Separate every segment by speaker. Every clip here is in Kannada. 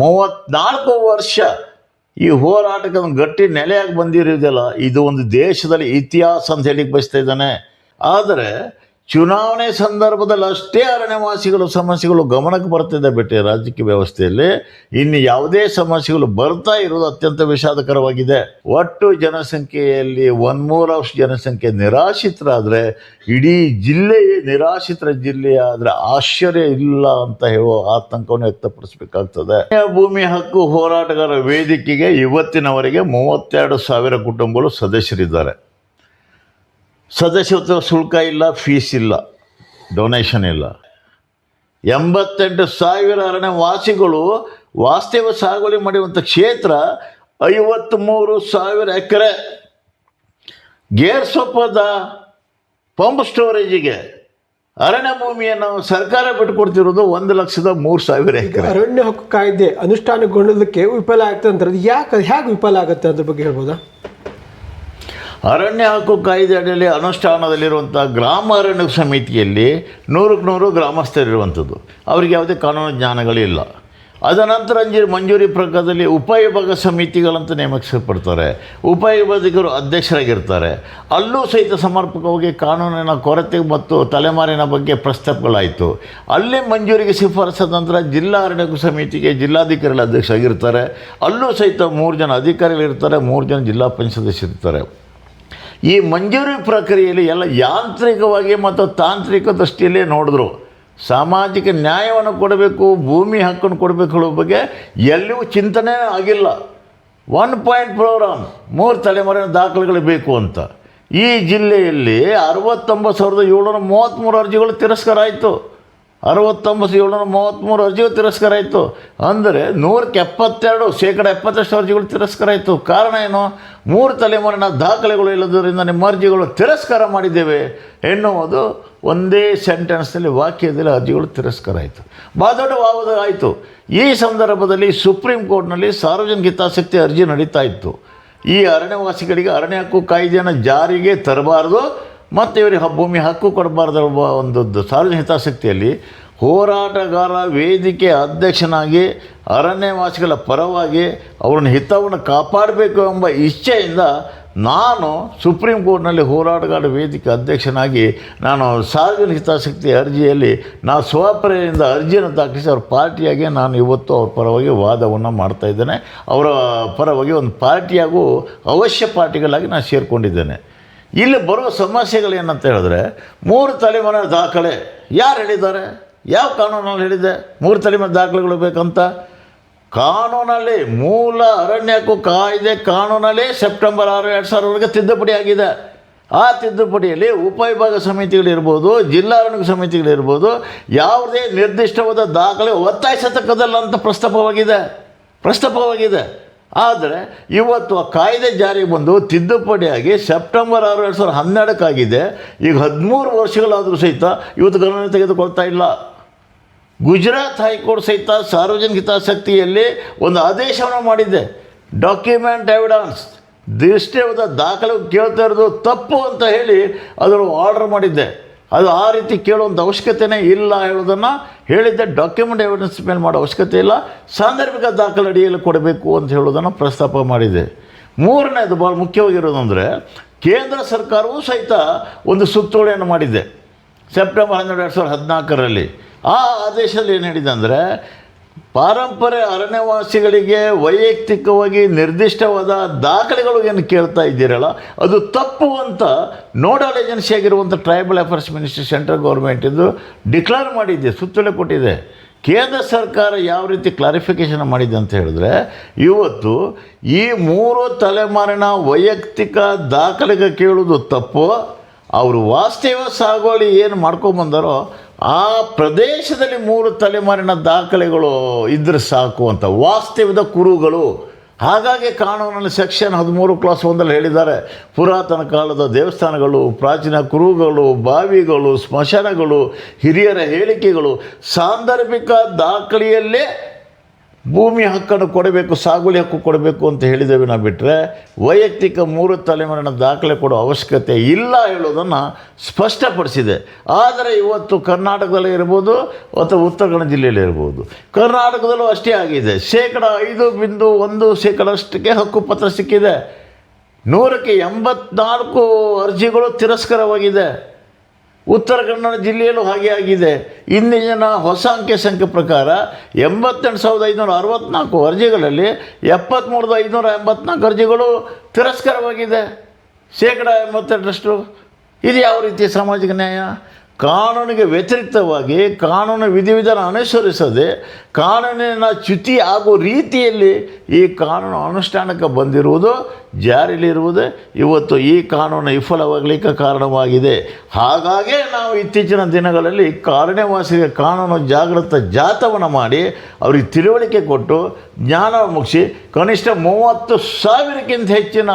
Speaker 1: ಮೂವತ್ನಾಲ್ಕು ವರ್ಷ ಈ ಹೋರಾಟಕ್ಕೆ ಗಟ್ಟಿ ನೆಲೆಯಾಗಿ ಬಂದಿರೋದಿಲ್ಲ ಇದು ಒಂದು ದೇಶದಲ್ಲಿ ಇತಿಹಾಸ ಅಂತ ಹೇಳಿಕ್ಕೆ ಬಯಸ್ತಾ ಇದ್ದಾನೆ. ಆದರೆ ಚುನಾವಣೆ ಸಂದರ್ಭದಲ್ಲಿ ಅಷ್ಟೇ ಅರಣ್ಯವಾಸಿಗಳು ಸಮಸ್ಯೆಗಳು ಗಮನಕ್ಕೆ ಬರ್ತಿದೆ ಬಿಟ್ಟೆ ರಾಜಕೀಯ ವ್ಯವಸ್ಥೆಯಲ್ಲಿ ಇನ್ನು ಯಾವುದೇ ಸಮಸ್ಯೆಗಳು ಬರ್ತಾ ಇರೋದು ಅತ್ಯಂತ ವಿಷಾದಕರವಾಗಿದೆ. ಒಟ್ಟು ಜನಸಂಖ್ಯೆಯಲ್ಲಿ ಒನ್ ಮೂರ್ ಆಫ್ ಜನಸಂಖ್ಯೆ ನಿರಾಶ್ರಿತರಾದರೆ ಇಡೀ ಜಿಲ್ಲೆಯೇ ನಿರಾಶ್ರಿತರ ಜಿಲ್ಲೆಯಾದರೆ ಆಶ್ಚರ್ಯ ಇಲ್ಲ ಅಂತ ಹೇಳೋ ಆತಂಕವನ್ನು ವ್ಯಕ್ತಪಡಿಸಬೇಕಾಗ್ತದೆ. ಭೂಮಿ ಹಕ್ಕು ಹೋರಾಟಗಾರ ವೇದಿಕೆಗೆ ಇವತ್ತಿನವರೆಗೆ ಮೂವತ್ತೆರಡು ಸಾವಿರ ಕುಟುಂಬಗಳು ಸದಸ್ಯರಿದ್ದಾರೆ. ಸದಸ್ಯತ್ವ ಶುಲ್ಕ ಇಲ್ಲ ಫೀಸ್ ಇಲ್ಲ ಡೊನೇಷನ್ ಇಲ್ಲ. ಎಂಬತ್ತೆಂಟು ಸಾವಿರ ಅರಣ್ಯ ವಾಸಿಗಳು ವಾಸ್ತವ ಸಾಗುವಳಿ ಮಾಡಿರುವಂಥ ಕ್ಷೇತ್ರ ಐವತ್ತ್ಮೂರು ಸಾವಿರ ಎಕರೆ. ಗೇರ್ ಸೊಪ್ಪದ ಪಂಪ್ ಸ್ಟೋರೇಜಿಗೆ ಅರಣ್ಯ ಭೂಮಿಯನ್ನು ಸರ್ಕಾರ ಬಿಟ್ಟುಕೊಡ್ತಿರೋದು ಒಂದು ಲಕ್ಷದ ಮೂರು ಸಾವಿರ ಎಕರೆ.
Speaker 2: ಅರಣ್ಯ ಹಕ್ಕು ಕಾಯ್ದೆ ಅನುಷ್ಠಾನಗೊಳ್ಳೋದಕ್ಕೆ ವಿಫಲ ಆಗ್ತದೆ ಅಂತಾರೆ ಅದು ಯಾಕೆ ಹೇಗೆ ವಿಫಲ ಆಗುತ್ತೆ ಅದ್ರ ಬಗ್ಗೆ ಹೇಳ್ಬೋದಾ?
Speaker 1: ಅರಣ್ಯ ಹಕ್ಕು ಕಾಯ್ದೆ ಅಡಿಯಲ್ಲಿ ಅನುಷ್ಠಾನದಲ್ಲಿರುವಂಥ ಗ್ರಾಮ ಅರಣ್ಯ ಸಮಿತಿಯಲ್ಲಿ ನೂರಕ್ಕೆ ನೂರು ಗ್ರಾಮಸ್ಥರಿರುವಂಥದ್ದು. ಅವ್ರಿಗೆ ಯಾವುದೇ ಕಾನೂನು ಜ್ಞಾನಗಳಿಲ್ಲ ಅದನಂತರ ಅಂಜಿ ಮಂಜೂರಿ ಪ್ರಕಾರದಲ್ಲಿ ಉಪವಿಭಾಗ ಸಮಿತಿಗಳಂತ ನೇಮಿಸಲ್ಪಡ್ತಾರೆ ಉಪವಿಭಾಗರು ಅಧ್ಯಕ್ಷರಾಗಿರ್ತಾರೆ. ಅಲ್ಲೂ ಸಹಿತ ಸಮರ್ಪಕವಾಗಿ ಕಾನೂನಿನ ಕೊರತೆ ಮತ್ತು ತಲೆಮಾರಿನ ಬಗ್ಗೆ ಪ್ರಸ್ತಾಪಗಳಾಯಿತು. ಅಲ್ಲಿ ಮಂಜೂರಿಗೆ ಶಿಫಾರಸಾದ ನಂತರ ಜಿಲ್ಲಾ ಅರಣ್ಯ ಸಮಿತಿಗೆ ಜಿಲ್ಲಾಧಿಕಾರಿಗಳ ಅಧ್ಯಕ್ಷರಾಗಿರ್ತಾರೆ. ಅಲ್ಲೂ ಸಹಿತ ಮೂರು ಜನ ಅಧಿಕಾರಿಗಳಿರ್ತಾರೆ, ಮೂರು ಜನ ಜಿಲ್ಲಾ ಪಂಚಾಯತ್ ಸದಸ್ಯರಿರ್ತಾರೆ. ಈ ಮಂಜೂರಿ ಪ್ರಕ್ರಿಯೆಯಲ್ಲಿ ಎಲ್ಲ ಯಾಂತ್ರಿಕವಾಗಿ ಮತ್ತು ತಾಂತ್ರಿಕ ದೃಷ್ಟಿಯಲ್ಲೇ ನೋಡಿದ್ರು. ಸಾಮಾಜಿಕ ನ್ಯಾಯವನ್ನು ಕೊಡಬೇಕು, ಭೂಮಿ ಹಕ್ಕನ್ನು ಕೊಡಬೇಕು ಬಗ್ಗೆ ಎಲ್ಲಿಯೂ ಚಿಂತನೆ ಆಗಿಲ್ಲ. ಒನ್ ಪಾಯಿಂಟ್ ಪ್ರೋಗ್ರಾಮ್ ಮೂರು ತಲೆಮಾರಿನ ದಾಖಲೆಗಳು ಬೇಕು ಅಂತ. ಈ ಜಿಲ್ಲೆಯಲ್ಲಿ ಅರವತ್ತೊಂಬತ್ತು ಸಾವಿರದ ಏಳ್ನೂರ ಮೂವತ್ತ್ಮೂರು ಅರ್ಜಿಗಳು ತಿರಸ್ಕಾರ ಆಯಿತು. ಅರವತ್ತೊಂಬತ್ತು, ಏಳ್ನೂರ ಮೂವತ್ತ್ಮೂರು ಅರ್ಜಿಗಳು ತಿರಸ್ಕಾರ ಆಯಿತು. ಅಂದರೆ ನೂರಕ್ಕೆ ಎಪ್ಪತ್ತೆರಡು, ಶೇಕಡ ಎಪ್ಪತ್ತಷ್ಟು ಅರ್ಜಿಗಳು ತಿರಸ್ಕಾರ ಆಯಿತು. ಕಾರಣ ಏನು? ಮೂರು ತಲೆಮಾರಿನ ದಾಖಲೆಗಳು ಇಲ್ಲದರಿಂದ ನಿಮ್ಮ ಅರ್ಜಿಗಳು ತಿರಸ್ಕಾರ ಮಾಡಿದ್ದೇವೆ ಎನ್ನುವುದು ಒಂದೇ ಸೆಂಟೆನ್ಸ್ನಲ್ಲಿ ವಾಕ್ಯದಲ್ಲಿ ಅರ್ಜಿಗಳು ತಿರಸ್ಕಾರ ಆಯಿತು. ಭಾಳ ಆಯಿತು. ಈ ಸಂದರ್ಭದಲ್ಲಿ ಸುಪ್ರೀಂ ಕೋರ್ಟ್ನಲ್ಲಿ ಸಾರ್ವಜನಿಕ ಹಿತಾಸಕ್ತಿ ಅರ್ಜಿ ನಡೀತಾ ಇತ್ತು. ಈ ಅರಣ್ಯವಾಸಿಗಳಿಗೆ ಅರಣ್ಯ ಹಕ್ಕು ಕಾಯ್ದೆಯನ್ನು ಜಾರಿಗೆ ತರಬಾರ್ದು. ಮತ್ತು ಇವರಿಗೆ ಭೂಮಿ ಹಕ್ಕು ಕೊಡಬಾರ್ದು ಒಂದು ಸಾರ್ವಜನಿಕ ಹಿತಾಸಕ್ತಿಯಲ್ಲಿ ಹೋರಾಟಗಾರ ವೇದಿಕೆ ಅಧ್ಯಕ್ಷನಾಗಿ ಅರಣ್ಯವಾಸಿಗಳ ಪರವಾಗಿ ಅವ್ರನ್ನ ಹಿತವನ್ನು ಕಾಪಾಡಬೇಕು ಎಂಬ ಇಚ್ಛೆಯಿಂದ ನಾನು ಸುಪ್ರೀಂ ಕೋರ್ಟ್ನಲ್ಲಿ ಹೋರಾಟಗಾರ ವೇದಿಕೆ ಅಧ್ಯಕ್ಷನಾಗಿ ನಾನು ಸಾರ್ವಜನಿಕ ಹಿತಾಸಕ್ತಿ ಅರ್ಜಿಯಲ್ಲಿ ನಾ ಸ್ವಪ್ರೇರಣೆಯಿಂದ ಅರ್ಜಿಯನ್ನು ದಾಖಲಿಸಿ ಅವ್ರ ಪಾರ್ಟಿಯಾಗಿ ನಾನು ಇವತ್ತು ಅವ್ರ ಪರವಾಗಿ ವಾದವನ್ನು ಮಾಡ್ತಾ ಇದ್ದೇನೆ. ಅವರ ಪರವಾಗಿ ಒಂದು ಪಾರ್ಟಿಯಾಗೂ ಅವಶ್ಯ ಪಾರ್ಟಿಗಳಾಗಿ ನಾನು ಸೇರಿಕೊಂಡಿದ್ದೇನೆ. ಇಲ್ಲಿ ಬರುವ ಸಮಸ್ಯೆಗಳು ಏನಂತ ಹೇಳಿದ್ರೆ, ಮೂರು ತಲೆಮಾರಿನ ದಾಖಲೆ. ಯಾರು ಹೇಳಿದ್ದಾರೆ? ಯಾವ ಕಾನೂನಲ್ಲಿ ಹೇಳಿದೆ? ಮೂರು ತಲೆಮಾರಿನ ದಾಖಲೆಗಳು ಬೇಕಂತ? ಕಾನೂನಲ್ಲಿ ಮೂಲ ಅರಣ್ಯಕ್ಕೂ ಕಾಯ್ದೆ ಕಾನೂನಲ್ಲಿ ಸೆಪ್ಟೆಂಬರ್ ಆರು ಎರಡು ಸಾವಿರವರೆಗೆ ತಿದ್ದುಪಡಿ ಆಗಿದೆ. ಆ ತಿದ್ದುಪಡಿಯಲ್ಲಿ ಉಪವಿಭಾಗ ಸಮಿತಿಗಳಿರ್ಬೋದು, ಜಿಲ್ಲಾ ಅರಣ್ಯ ಸಮಿತಿಗಳಿರ್ಬೋದು, ಯಾವುದೇ ನಿರ್ದಿಷ್ಟವಾದ ದಾಖಲೆ ಒತ್ತಾಯಿಸತಕ್ಕದಲ್ಲ ಅಂತ ಪ್ರಸ್ತಾಪವಾಗಿದೆ. ಪ್ರಸ್ತಾಪವಾಗಿದೆ. ಆದರೆ ಇವತ್ತು ಆ ಕಾಯ್ದೆ ಜಾರಿಗೆ ಬಂದು ತಿದ್ದುಪಡಿಯಾಗಿ ಸೆಪ್ಟೆಂಬರ್ ಆರು ಎರಡು ಸಾವಿರದ ಹನ್ನೆರಡಕ್ಕಾಗಿದೆ. ಈಗ ಹದಿಮೂರು ವರ್ಷಗಳಾದರೂ ಸಹಿತ ಇವತ್ತು ಗಣನೆ ತೆಗೆದುಕೊಳ್ತಾ ಇಲ್ಲ. ಗುಜರಾತ್ ಹೈಕೋರ್ಟ್ ಸಹಿತ ಸಾರ್ವಜನಿಕ ಹಿತಾಸಕ್ತಿಯಲ್ಲಿ ಒಂದು ಆದೇಶವನ್ನು ಮಾಡಿದ್ದೆ ಡಾಕ್ಯುಮೆಂಟ್ ಎವಿಡೆನ್ಸ್. ದೃಷ್ಟಿಯಾದ ದಾಖಲೆ ಕೇಳ್ತಾ ಇರೋದು ತಪ್ಪು ಅಂತ ಹೇಳಿ ಅದರ ಆರ್ಡರ್ ಮಾಡಿದ್ದೆ. ಅದು ಆ ರೀತಿ ಕೇಳುವಂಥ ಅವಶ್ಯಕತೆನೇ ಇಲ್ಲ ಹೇಳೋದನ್ನು ಹೇಳಿದ್ದೆ. ಡಾಕ್ಯುಮೆಂಟ್ ಎವಿಡೆನ್ಸ್ ಮೇಲೆ ಮಾಡೋ ಅವಶ್ಯಕತೆ ಇಲ್ಲ. ಸಾಂದರ್ಭಿಕ ದಾಖಲೆ ಅಡಿಯಲ್ಲಿ ಕೊಡಬೇಕು ಅಂತ ಹೇಳೋದನ್ನು ಪ್ರಸ್ತಾಪ ಮಾಡಿದೆ. ಮೂರನೇದು ಭಾಳ ಮುಖ್ಯವಾಗಿರೋದಂದರೆ ಕೇಂದ್ರ ಸರ್ಕಾರವೂ ಸಹಿತ ಒಂದು ಸುತ್ತೋಲೆಯನ್ನು ಮಾಡಿದೆ. ಸೆಪ್ಟೆಂಬರ್ ಹನ್ನೆರಡು ಎರಡು ಸಾವಿರದ ಹದಿನಾಲ್ಕರಲ್ಲಿ ಆ ಆದೇಶದಲ್ಲಿ ಏನು ಹೇಳಿದೆ ಅಂದರೆ ಪಾರಂಪರ್ಯ ಅರಣ್ಯವಾಸಿಗಳಿಗೆ ವೈಯಕ್ತಿಕವಾಗಿ ನಿರ್ದಿಷ್ಟವಾದ ದಾಖಲೆಗಳು ಏನು ಕೇಳ್ತಾ ಇದ್ದೀರಲ್ಲ, ಅದು ತಪ್ಪು ಅಂತ ನೋಡಲ್ ಏಜೆನ್ಸಿ ಆಗಿರುವಂಥ ಟ್ರೈಬಲ್ ಅಫೇರ್ಸ್ ಮಿನಿಸ್ಟ್ರಿ ಸೆಂಟ್ರಲ್ ಗೌರ್ಮೆಂಟಿಂದು ಡಿಕ್ಲೇರ್ ಮಾಡಿದೆ, ಸುತ್ತೋಲೆ ಕೊಟ್ಟಿದೆ. ಕೇಂದ್ರ ಸರ್ಕಾರ ಯಾವ ರೀತಿ ಕ್ಲಾರಿಫಿಕೇಷನ್ ಮಾಡಿದೆ ಅಂತ ಹೇಳಿದ್ರೆ, ಇವತ್ತು ಈ ಮೂರು ತಲೆಮಾರಿನ ವೈಯಕ್ತಿಕ ದಾಖಲೆಗೆ ಕೇಳೋದು ತಪ್ಪು ಅವರು ವಾಸ್ತವ ಸಾಗುವಳಿ ಏನು ಮಾಡ್ಕೊಂಬಂದಾರೋ ಆ ಪ್ರದೇಶದಲ್ಲಿ ಮೂರು ತಲೆಮಾರಿನ ದಾಖಲೆಗಳು ಇದ್ರೆ ಸಾಕು ಅಂತ. ವಾಸ್ತವ್ಯದ ಕುರುಗಳು. ಹಾಗಾಗಿ ಕಾನೂನಲ್ಲಿ ಸೆಕ್ಷನ್ ಹದಿಮೂರು ಕ್ಲಾಸ್ ಒಂದರಲ್ಲಿ ಹೇಳಿದ್ದಾರೆ, ಪುರಾತನ ಕಾಲದ ದೇವಸ್ಥಾನಗಳು, ಪ್ರಾಚೀನ ಕುರುಗಳು, ಬಾವಿಗಳು, ಸ್ಮಶಾನಗಳು, ಹಿರಿಯರ ಹೇಳಿಕೆಗಳು, ಸಾಂದರ್ಭಿಕ ದಾಖಲೆಯಲ್ಲೇ ಭೂಮಿ ಹಕ್ಕನ್ನು ಕೊಡಬೇಕು ಸಾಗುಳಿ ಹಕ್ಕು ಕೊಡಬೇಕು ಅಂತ ಹೇಳಿದ್ದೇವೆ ನಾವು ಬಿಟ್ಟರೆ ವೈಯಕ್ತಿಕ ಮೂರು ತಲೆಮಾರಿನ ದಾಖಲೆ ಕೊಡೋ ಅವಶ್ಯಕತೆ ಇಲ್ಲ ಹೇಳೋದನ್ನು ಸ್ಪಷ್ಟಪಡಿಸಿದೆ. ಆದರೆ ಇವತ್ತು ಕರ್ನಾಟಕದಲ್ಲಿ ಇರ್ಬೋದು ಅಥವಾ ಉತ್ತರ ಕನ್ನಡ ಜಿಲ್ಲೆಯಲ್ಲಿ ಇರ್ಬೋದು. ಕರ್ನಾಟಕದಲ್ಲೂ ಅಷ್ಟೇ ಆಗಿದೆ. ಶೇಕಡ ಐದು ಬಿಂದು ಒಂದು ಶೇಕಡಷ್ಟಕ್ಕೆ ಹಕ್ಕುಪತ್ರ ಸಿಕ್ಕಿದೆ. ನೂರಕ್ಕೆ ಎಂಬತ್ನಾಲ್ಕು ಅರ್ಜಿಗಳು ತಿರಸ್ಕಾರವಾಗಿದೆ. ಉತ್ತರ ಕನ್ನಡ ಜಿಲ್ಲೆಯಲ್ಲೂ ಹಾಗೆ ಆಗಿದೆ. ಇಂದಿನ ಹೊಸ ಅಂಕೆ ಸಂಖ್ಯೆ ಪ್ರಕಾರ ಎಂಬತ್ತೆಂಟು ಸಾವಿರದ ಐದುನೂರ ಅರವತ್ತ್ನಾಲ್ಕು ಅರ್ಜಿಗಳಲ್ಲಿ ಎಪ್ಪತ್ತ್ಮೂರದ ಐದುನೂರ ಎಂಬತ್ನಾಲ್ಕು ಅರ್ಜಿಗಳು ತಿರಸ್ಕಾರವಾಗಿದೆ. ಶೇಕಡ ಎಂಬತ್ತೆಂಟರಷ್ಟು. ಇದು ಯಾವ ರೀತಿಯ ಸಾಮಾಜಿಕ ನ್ಯಾಯ? ಕಾನೂನಿಗೆ ವ್ಯತಿರಿಕ್ತವಾಗಿ ಕಾನೂನು ವಿಧಿವಿಧಾನ ಅನುಸರಿಸದೆ ಕಾನೂನಿನ ಚ್ಯುತಿ ಆಗುವ ರೀತಿಯಲ್ಲಿ ಈ ಕಾನೂನು ಅನುಷ್ಠಾನಕ್ಕೆ ಬಂದಿರುವುದು ಜಾರಿಯಲ್ಲಿರುವುದೇ. ಇವತ್ತು ಈ ಕಾನೂನು ವಿಫಲವಾಗಲಿಕ್ಕೆ ಕಾರಣವಾಗಿದೆ. ಹಾಗಾಗೇ ನಾವು ಇತ್ತೀಚಿನ ದಿನಗಳಲ್ಲಿ ಕಾರಣವಾಸಿಗೆ ಕಾನೂನು ಜಾಗೃತ ಜಾಥವನ್ನು ಮಾಡಿ ಅವರಿಗೆ ತಿಳುವಳಿಕೆ ಕೊಟ್ಟು ಜ್ಞಾನ ಮುಗಿಸಿ ಕನಿಷ್ಠ ಮೂವತ್ತು ಸಾವಿರಕ್ಕಿಂತ ಹೆಚ್ಚಿನ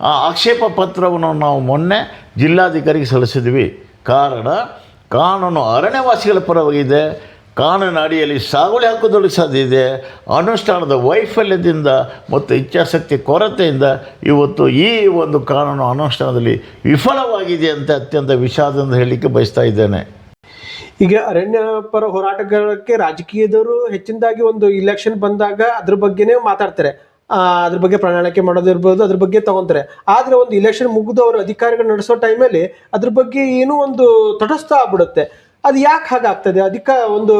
Speaker 1: ಆಕ್ಷೇಪ ಪತ್ರವನ್ನು ನಾವು ಮೊನ್ನೆ ಜಿಲ್ಲಾಧಿಕಾರಿಗೆ ಸಲ್ಲಿಸಿದ್ವಿ. ಕಾರಣ ಕಾನೂನು ಅರಣ್ಯವಾಸಿಗಳ ಪರವಾಗಿದೆ. ಕಾನೂನು ಅಡಿಯಲ್ಲಿ ಸಾಗುವಳಿ ಹಾಕೋದಕ್ಕೆ ಸಾಧ್ಯ ಇದೆ. ಅನುಷ್ಠಾನದ ವೈಫಲ್ಯದಿಂದ ಮತ್ತು ಇಚ್ಛಾಶಕ್ತಿ ಕೊರತೆಯಿಂದ ಇವತ್ತು ಈ ಒಂದು ಕಾನೂನು ಅನುಷ್ಠಾನದಲ್ಲಿ ವಿಫಲವಾಗಿದೆ ಅಂತ ಅತ್ಯಂತ ವಿಷಾದದಿಂದ ಹೇಳಲಿಕ್ಕೆ ಬಯಸ್ತಾ ಇದ್ದೇನೆ.
Speaker 2: ಈಗ ಅರಣ್ಯ ಪರ ಹೋರಾಟಗಾರಕ್ಕೆ ರಾಜಕೀಯದವರು ಹೆಚ್ಚಿನದಾಗಿ ಒಂದು ಇಲೆಕ್ಷನ್ ಬಂದಾಗ ಅದ್ರ ಬಗ್ಗೆನೇ ಮಾತಾಡ್ತಾರೆ. ಅದ್ರ ಬಗ್ಗೆ ಪ್ರಣಾಳಿಕೆ ಮಾಡೋದಿರ್ಬೋದು ಅದ್ರ ಬಗ್ಗೆ ತಗೊಂತಾರೆ. ಆದರೆ ಒಂದು ಇಲೆಕ್ಷನ್ ಮುಗಿದು ಅವರು ಅಧಿಕಾರಿಗಳು ನಡೆಸೋ ಟೈಮಲ್ಲಿ ಅದ್ರ ಬಗ್ಗೆ ಏನೋ ಒಂದು ತಟಸ್ಥ ಆಗ್ಬಿಡುತ್ತೆ. ಅದು ಯಾಕೆ ಹಾಗಾಗ್ತದೆ? ಅದಕ್ಕೆ ಒಂದು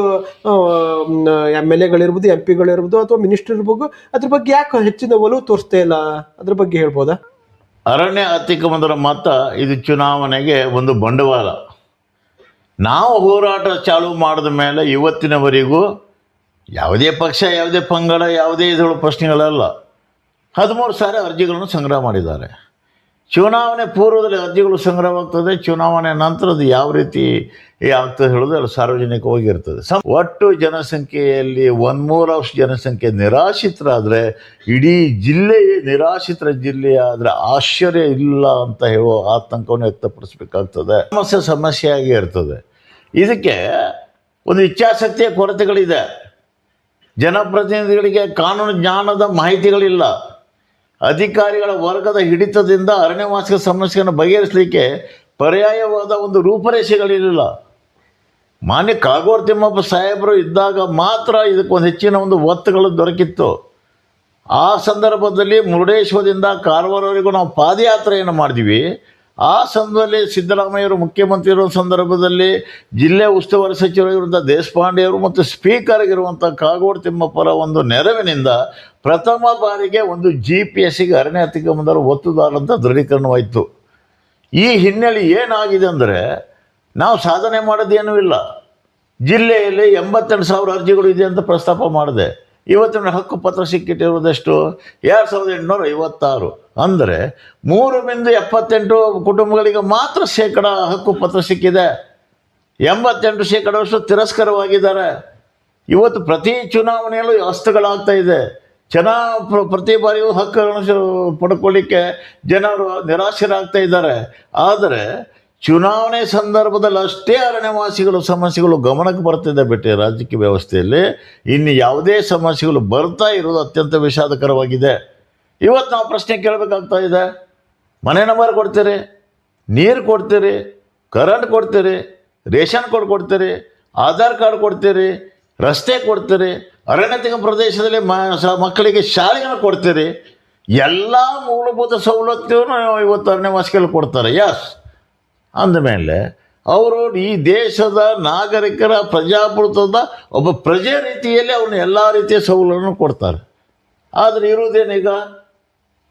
Speaker 2: ಎಂ ಎಲ್ ಎಗಳಿರ್ಬೋದು, ಎಂ ಪಿಗಳಿರ್ಬೋದು ಅಥವಾ ಮಿನಿಸ್ಟರ್ ಇರ್ಬೋದು, ಅದ್ರ ಬಗ್ಗೆ ಯಾಕೆ ಹೆಚ್ಚಿನ ಒಲವು ತೋರಿಸ್ತಾ ಇಲ್ಲ? ಅದ್ರ ಬಗ್ಗೆ ಹೇಳ್ಬೋದಾ?
Speaker 1: ಅರಣ್ಯ ಅತಿಕ್ರಮಣದ ಮತ ಇದು ಚುನಾವಣೆಗೆ ಒಂದು ಬಂಡವಾಳ. ನಾವು ಹೋರಾಟ ಚಾಲೂ ಮಾಡಿದ ಮೇಲೆ ಇವತ್ತಿನವರೆಗೂ ಯಾವುದೇ ಪಕ್ಷ, ಯಾವುದೇ ಪಂಗಡ, ಯಾವುದೇ ಇದರ ಪ್ರಶ್ನೆಗಳಲ್ಲ. ಹದಿಮೂರು ಸಾರಿ ಅರ್ಜಿಗಳನ್ನು ಸಂಗ್ರಹ ಮಾಡಿದ್ದಾರೆ. ಚುನಾವಣೆ ಪೂರ್ವದಲ್ಲಿ ಅರ್ಜಿಗಳು ಸಂಗ್ರಹವಾಗ್ತದೆ, ಚುನಾವಣೆ ನಂತರದ್ದು ಯಾವ ರೀತಿ ಆಗ್ತದೆ ಹೇಳೋದು ಅದು ಸಾರ್ವಜನಿಕವಾಗಿ ಇರ್ತದೆ ಸಂ, ಒಟ್ಟು ಜನಸಂಖ್ಯೆಯಲ್ಲಿ ಒಂದು ಮೂರಷ್ಟು ಜನಸಂಖ್ಯೆ ನಿರಾಶ್ರಿತರಾದರೆ, ಇಡೀ ಜಿಲ್ಲೆಯೇ ನಿರಾಶ್ರಿತರ ಜಿಲ್ಲೆ ಆದರೆ ಆಶ್ಚರ್ಯ ಇಲ್ಲ ಅಂತ ಹೇಳೋ ಆತಂಕವನ್ನು ವ್ಯಕ್ತಪಡಿಸಬೇಕಾಗ್ತದೆ. ಸಮಸ್ಯೆ ಸಮಸ್ಯೆಯಾಗಿ ಇರ್ತದೆ. ಇದಕ್ಕೆ ಒಂದು ಇಚ್ಛಾಶಕ್ತಿಯ ಕೊರತೆಗಳಿದೆ. ಜನಪ್ರತಿನಿಧಿಗಳಿಗೆ ಕಾನೂನು ಜ್ಞಾನದ ಮಾಹಿತಿಗಳಿಲ್ಲ. ಅಧಿಕಾರಿಗಳ ವರ್ಗದ ಹಿಡಿತದಿಂದ ಅರಣ್ಯವಾಸಿಕ ಸಮಸ್ಯೆಯನ್ನು ಬಗೆಹರಿಸಲಿಕ್ಕೆ ಪರ್ಯಾಯವಾದ ಒಂದು ರೂಪರೇಷೆಗಳಿರಲಿಲ್ಲ. ಮಾನ್ಯ ಕಾಗೋರ್ ತಿಮ್ಮಪ್ಪ ಸಾಹೇಬರು ಇದ್ದಾಗ ಮಾತ್ರ ಇದಕ್ಕೊಂದು ಹೆಚ್ಚಿನ ಒಂದು ಒತ್ತುಗಳು ದೊರಕಿತ್ತು. ಆ ಸಂದರ್ಭದಲ್ಲಿ ಮುರುಡೇಶ್ವರದಿಂದ ಕಾರವಾರವರೆಗೂ ನಾವು ಪಾದಯಾತ್ರೆಯನ್ನು ಮಾಡಿದ್ವಿ. ಆ ಸಂದರ್ಭದಲ್ಲಿ ಸಿದ್ದರಾಮಯ್ಯವರು ಮುಖ್ಯಮಂತ್ರಿ ಇರೋ ಸಂದರ್ಭದಲ್ಲಿ ಜಿಲ್ಲೆ ಉಸ್ತುವಾರಿ ಸಚಿವರಾಗಿರುವಂಥ ದೇಶಪಾಂಡೆಯವರು ಮತ್ತು ಸ್ಪೀಕರ್ ಆಗಿರುವಂಥ ಕಾಗೋಡು ತಿಮ್ಮಪ್ಪರ ಒಂದು ನೆರವಿನಿಂದ ಪ್ರಥಮ ಬಾರಿಗೆ ಒಂದು ಜಿ ಪಿ ಎಸ್ಸಿಗೆ ಅರಣ್ಯ ಅತಿಕ್ರಮಣದ ಒತ್ತುದಾರ ಅಂತ ದೃಢೀಕರಣವಾಯಿತು. ಈ ಹಿನ್ನೆಲೆ ಏನಾಗಿದೆ ಅಂದರೆ ನಾವು ಸಾಧನೆ ಮಾಡೋದೇನೂ ಇಲ್ಲ. ಜಿಲ್ಲೆಯಲ್ಲಿ ಎಂಬತ್ತೆಂಟು ಸಾವಿರ ಅರ್ಜಿಗಳು ಇದೆ ಅಂತ ಪ್ರಸ್ತಾಪ ಮಾಡಿದೆ. ಇವತ್ತಿನ ಹಕ್ಕು ಪತ್ರ ಸಿಕ್ಕಿಟ್ಟಿರುವುದೆಷ್ಟು? ಎರಡು ಸಾವಿರದ ಎಂಟುನೂರ ಐವತ್ತಾರು. ಅಂದರೆ ಮೂರು ಬಿಂದು ಎಪ್ಪತ್ತೆಂಟು ಕುಟುಂಬಗಳಿಗೆ ಮಾತ್ರ ಶೇಕಡ ಹಕ್ಕು ಪತ್ರ ಸಿಕ್ಕಿದೆ. ಎಂಬತ್ತೆಂಟು ಶೇಕಡವಷ್ಟು ತಿರಸ್ಕಾರವಾಗಿದ್ದಾರೆ. ಇವತ್ತು ಪ್ರತಿ ಚುನಾವಣೆಯಲ್ಲೂ ವ್ಯವಸ್ಥೆಗಳಾಗ್ತಾ ಇದೆ. ಜನ ಪ್ರ- ಪ್ರತಿ ಬಾರಿಯೂ ಹಕ್ಕುಗಳನ್ನು ಪಡ್ಕೊಳ್ಳಿಕ್ಕೆ ಜನರು ನಿರಾಶರಾಗ್ತಾ ಇದ್ದಾರೆ. ಆದರೆ ಚುನಾವಣೆ ಸಂದರ್ಭದಲ್ಲಿ ಅಷ್ಟೇ ಅರಣ್ಯವಾಸಿಗಳು ಸಮಸ್ಯೆಗಳು ಗಮನಕ್ಕೆ ಬರ್ತಿದೆ ಬಿಟ್ಟೆ ರಾಜಕೀಯ ವ್ಯವಸ್ಥೆಯಲ್ಲಿ ಇನ್ನು ಯಾವುದೇ ಸಮಸ್ಯೆಗಳು ಬರ್ತಾ ಇರೋದು ಅತ್ಯಂತ ವಿಷಾದಕರವಾಗಿದೆ. ಇವತ್ತು ನಾವು ಪ್ರಶ್ನೆ ಕೇಳಬೇಕಾಗ್ತಾ ಇದೆ. ಮನೆ ನಂಬರ್ ಕೊಡ್ತೀರಿ, ನೀರು ಕೊಡ್ತೀರಿ ಕರೆಂಟ್ ಕೊಡ್ತೀರಿ, ರೇಷನ್ ಕಾರ್ಡ್ ಕೊಡ್ತೀರಿ, ಆಧಾರ್ ಕಾರ್ಡ್ ಕೊಡ್ತೀರಿ, ರಸ್ತೆ ಕೊಡ್ತೀರಿ ಅರಣ್ಯತಿಕ ಪ್ರದೇಶದಲ್ಲಿ ಮಕ್ಕಳಿಗೆ ಶಾಲೆಗಳನ್ನು ಕೊಡ್ತೀರಿ, ಎಲ್ಲ ಮೂಲಭೂತ ಸವಲತ್ತನ್ನು ಇವತ್ತು ಅರಣ್ಯವಾಸಿಗಳು ಕೊಡ್ತಾರೆ. ಯಸ್ ಅಂದಮೇಲೆ ಅವರು ಈ ದೇಶದ ನಾಗರಿಕರ ಪ್ರಜಾಪ್ರಭುತ್ವದ ಒಬ್ಬ ಪ್ರಜೆ ರೀತಿಯಲ್ಲಿ ಅವ್ರನ್ನ ಎಲ್ಲ ರೀತಿಯ ಸವಲತ್ತನ್ನು ಕೊಡ್ತಾರೆ. ಆದರೆ ಇರುವುದೇನೀಗ?